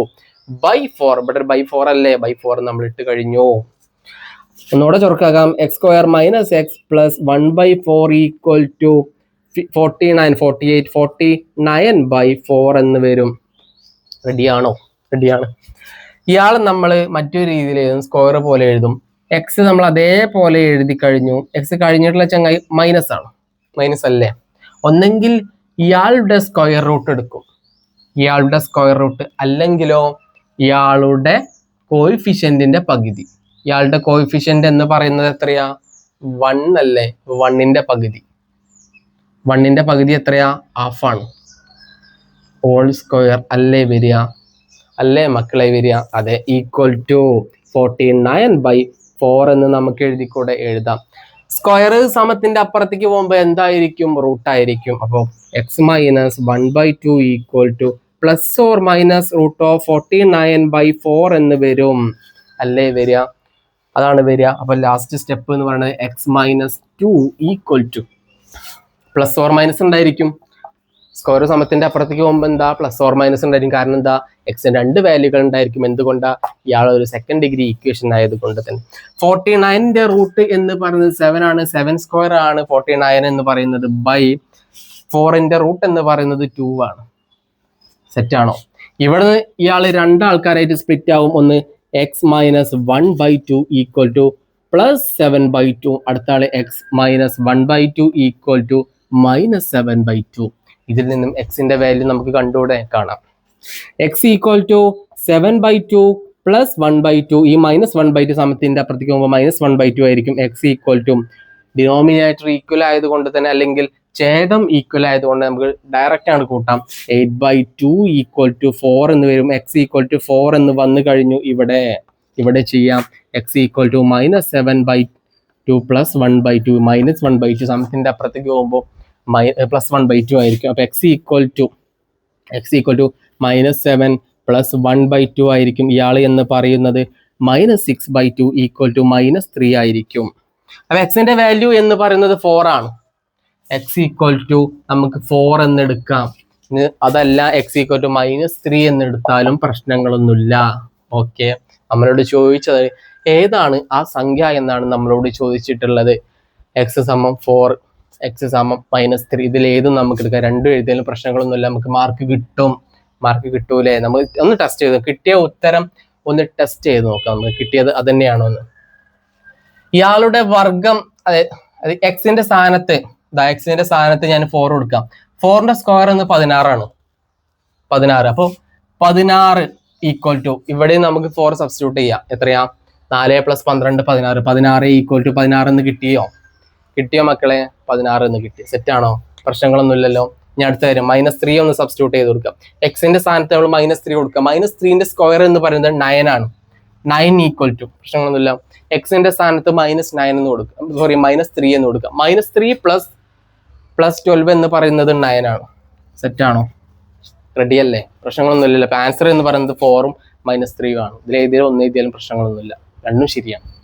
ബൈ ഫോർ ഇവിടെ ബൈ ഫോർ അല്ലേ? ബൈ ഫോർ നമ്മൾ ഇട്ട് കഴിഞ്ഞു. ഒന്നുകൂടെ ചുരുക്കാക്കാം x square minus x plus one by four equal to forty nine forty eight forty nine by four എന്ന് വരും റെഡിയാണോ റെഡിയാണ് ഇയാൾ നമ്മൾ മറ്റൊരു രീതിയിൽ എഴുതും. സ്ക്വയർ പോലെ എഴുതും. എക്സ് നമ്മൾ അതേപോലെ എഴുതി കഴിഞ്ഞു. എക്സ് കഴിഞ്ഞിട്ടുള്ള ചങ്ങായി മൈനസ് ആണ്. മൈനസ് അല്ലേ? ഒന്നെങ്കിൽ ഇയാളുടെ സ്ക്വയർ റൂട്ട് എടുക്കും. ഇയാളുടെ സ്ക്വയർ റൂട്ട് അല്ലെങ്കിലോ ഇയാളുടെ കോയിഫിഷ്യന്റിന്റെ പകുതി. ഇയാളുടെ കോയിഫിഷ്യന്റ് എന്ന് പറയുന്നത് എത്രയാ? വൺ അല്ലേ? വണ്ണിന്റെ പകുതി. വണ്ണിന്റെ പകുതി എത്രയാ? ഹാഫ് ആണ്. ഹോൾ സ്ക്വയർ അല്ലേ വരിക? അല്ലേ മക്കളെ വരിക? അതെ equal to forty nine by four എന്ന് നമുക്ക് എഴുതി എഴുതിക്കൂടെ എഴുതാം. സ്ക്വയർ സമത്തിന്റെ അപ്പുറത്തേക്ക് പോകുമ്പോൾ എന്തായിരിക്കും? റൂട്ട് ആയിരിക്കും. അപ്പോൾ x minus one by two equal to plus or minus root of forty nine by four എന്ന് വരും. അല്ലേ വരിക അതാണ് വരിക അപ്പൊ ലാസ്റ്റ് സ്റ്റെപ്പ് എന്ന് പറയുന്നത് x minus two equal to plus or minus ഉണ്ടായിരിക്കും സ്ക്വയർ സമത്തിന്റെ അപ്പുറത്തേക്ക് പോകുമ്പോൾ എന്താ പ്ലസ് ഓർ മൈനസ് ഉണ്ടായിരിക്കും. കാരണം എന്താ? എക്സിന് രണ്ട് വാല്യൂകൾ ഉണ്ടായിരിക്കും. എന്തുകൊണ്ടാ? ഇയാൾ ഒരു സെക്കൻഡ് ഡിഗ്രി ഈക്വേഷൻ ആയതുകൊണ്ട് തന്നെ. ഫോർട്ടി നയനിന്റെ റൂട്ട് എന്ന് പറയുന്നത് സെവൻ ആണ്. സെവൻ സ്ക്വയർ ആണ് ഫോർട്ടി നയൻ എന്ന് പറയുന്നത് ബൈ ഫോറിന്റെ റൂട്ട് എന്ന് പറയുന്നത് ടു ആണ്. സെറ്റ് ആണോ? ഇവിടുന്ന് ഇയാൾ രണ്ടാൾക്കാരായിട്ട് സ്പ്ലിറ്റ് ആവും. ഒന്ന് x minus one by two equal to plus seven by two അടുത്ത x minus one by two equal to minus seven by two ഇതിൽ നിന്നും എക്സിന്റെ വാല്യൂ നമുക്ക് കണ്ടുകൂടെ കാണാം. X equal to seven by two plus one by two ഈ minus one by two സമത്തിന്റെ അപ്പുറത്തേക്ക് പോകുമ്പോൾ മൈനസ് വൺ ബൈ ടു ആയിരിക്കും x equal to denominator equal ആയതുകൊണ്ട് തന്നെ അല്ലെങ്കിൽ ഛേദം ഈക്വൽ ആയതുകൊണ്ട് നമുക്ക് ഡയറക്റ്റ് ആണ് കൂട്ടാം. Eight by two equal to four എന്ന് വരും. എക്സ് ഈക്വൽ ടു ഫോർ എന്ന് വന്നു കഴിഞ്ഞു ഇവിടെ. ഇവിടെ ചെയ്യാം. X equal to minus seven by two plus one by two minus one by two സമത്തിന്റെ അപ്പുറത്തേക്ക് പോകുമ്പോൾ മൈ പ്ലസ് വൺ ബൈ ടു ആയിരിക്കും. അപ്പൊ x equal to x equal to minus seven plus one by two ആയിരിക്കും. ഇയാൾ എന്ന് പറയുന്നത് minus six by two equal to minus three ആയിരിക്കും. അപ്പൊ എക്സിന്റെ വാല്യൂ എന്ന് പറയുന്നത് ഫോർ ആണ്. എക്സ് ഈക്വൽ ടു നമുക്ക് ഫോർ എന്ന് എടുക്കാം അതല്ല x equal to minus three എന്ന് എടുത്താലും പ്രശ്നങ്ങളൊന്നുമില്ല. ഓക്കെ. നമ്മളോട് ചോദിച്ചത് ഏതാണ് ആ സംഖ്യ എന്നാണ് നമ്മളോട് ചോദിച്ചിട്ടുള്ളത്. എക്സ് സമം ഫോർ എക്സ് സമം മൈനസ് ത്രീ ഇതിൽ ഏതും നമുക്ക് എടുക്കാം. രണ്ടും എഴുതിയാലും പ്രശ്നങ്ങളൊന്നുമില്ല. നമുക്ക് മാർക്ക് കിട്ടും. മാർക്ക് കിട്ടൂലേ? നമ്മൾ ഒന്ന് ടെസ്റ്റ് ചെയ്ത് കിട്ടിയ ഉത്തരം ഒന്ന് ടെസ്റ്റ് ചെയ്ത് നോക്കാം. നമുക്ക് കിട്ടിയത് അത് തന്നെയാണോ എന്ന് ഇയാളുടെ വർഗം അത് എക്സിന്റെ സ്ഥാനത്ത് എക്സിന്റെ സ്ഥാനത്ത് ഞാൻ ഫോർ കൊടുക്കാം. ഫോറിന്റെ സ്ക്വയർ എന്ന് പതിനാറാണ്. പതിനാറ്. അപ്പോൾ പതിനാറ് ഈക്വൽ ടു ഇവിടെ നമുക്ക് ഫോർ സബ്സ്റ്റിറ്റ്യൂട്ട് ചെയ്യാം. എത്രയാ? നാല് പ്ലസ് പന്ത്രണ്ട് പതിനാറ്. പതിനാറ് ഈക്വൽ ടു പതിനാറ് എന്ന് കിട്ടിയോ? കിട്ടിയോ മക്കളെ? പതിനാറ് എന്ന് കിട്ടി. സെറ്റ് ആണോ? പ്രശ്നങ്ങളൊന്നും ഇല്ലല്ലോ. ഞാൻ അടുത്ത കാര്യം മൈനസ് ത്രീ ഒന്ന് സബ്സ്റ്റിറ്റ്യൂട്ട് ചെയ്ത് കൊടുക്കാം എക്സിന്റെ സ്ഥാനത്ത് നമ്മൾ മൈനസ് ത്രീ കൊടുക്കാം മൈനസ് ത്രീന്റെ സ്ക്വയർ എന്ന് പറയുന്നത് നയൻ ആണ്. നയൻ ഈക്വൽ ടു പ്രശ്നങ്ങളൊന്നുമില്ല എക്സിന്റെ സ്ഥാനത്ത് മൈനസ് നയൻ എന്ന് കൊടുക്കുക. സോറി മൈനസ് ത്രീ എന്ന് കൊടുക്കുക. Minus three plus plus twelve എന്ന് പറയുന്നത് നയൻ ആണ്. സെറ്റ് ആണോ? റെഡി അല്ലേ? പ്രശ്നങ്ങളൊന്നുമില്ലല്ലോ ആൻസർ എന്ന് പറയുന്നത് ഫോറും മൈനസ് ത്രീയും ആണ്. ഇതിൽ ഏതെങ്കിലും ഒന്ന് എഴുതിയാലും പ്രശ്നങ്ങളൊന്നുമില്ല രണ്ടും ശരിയാണ്.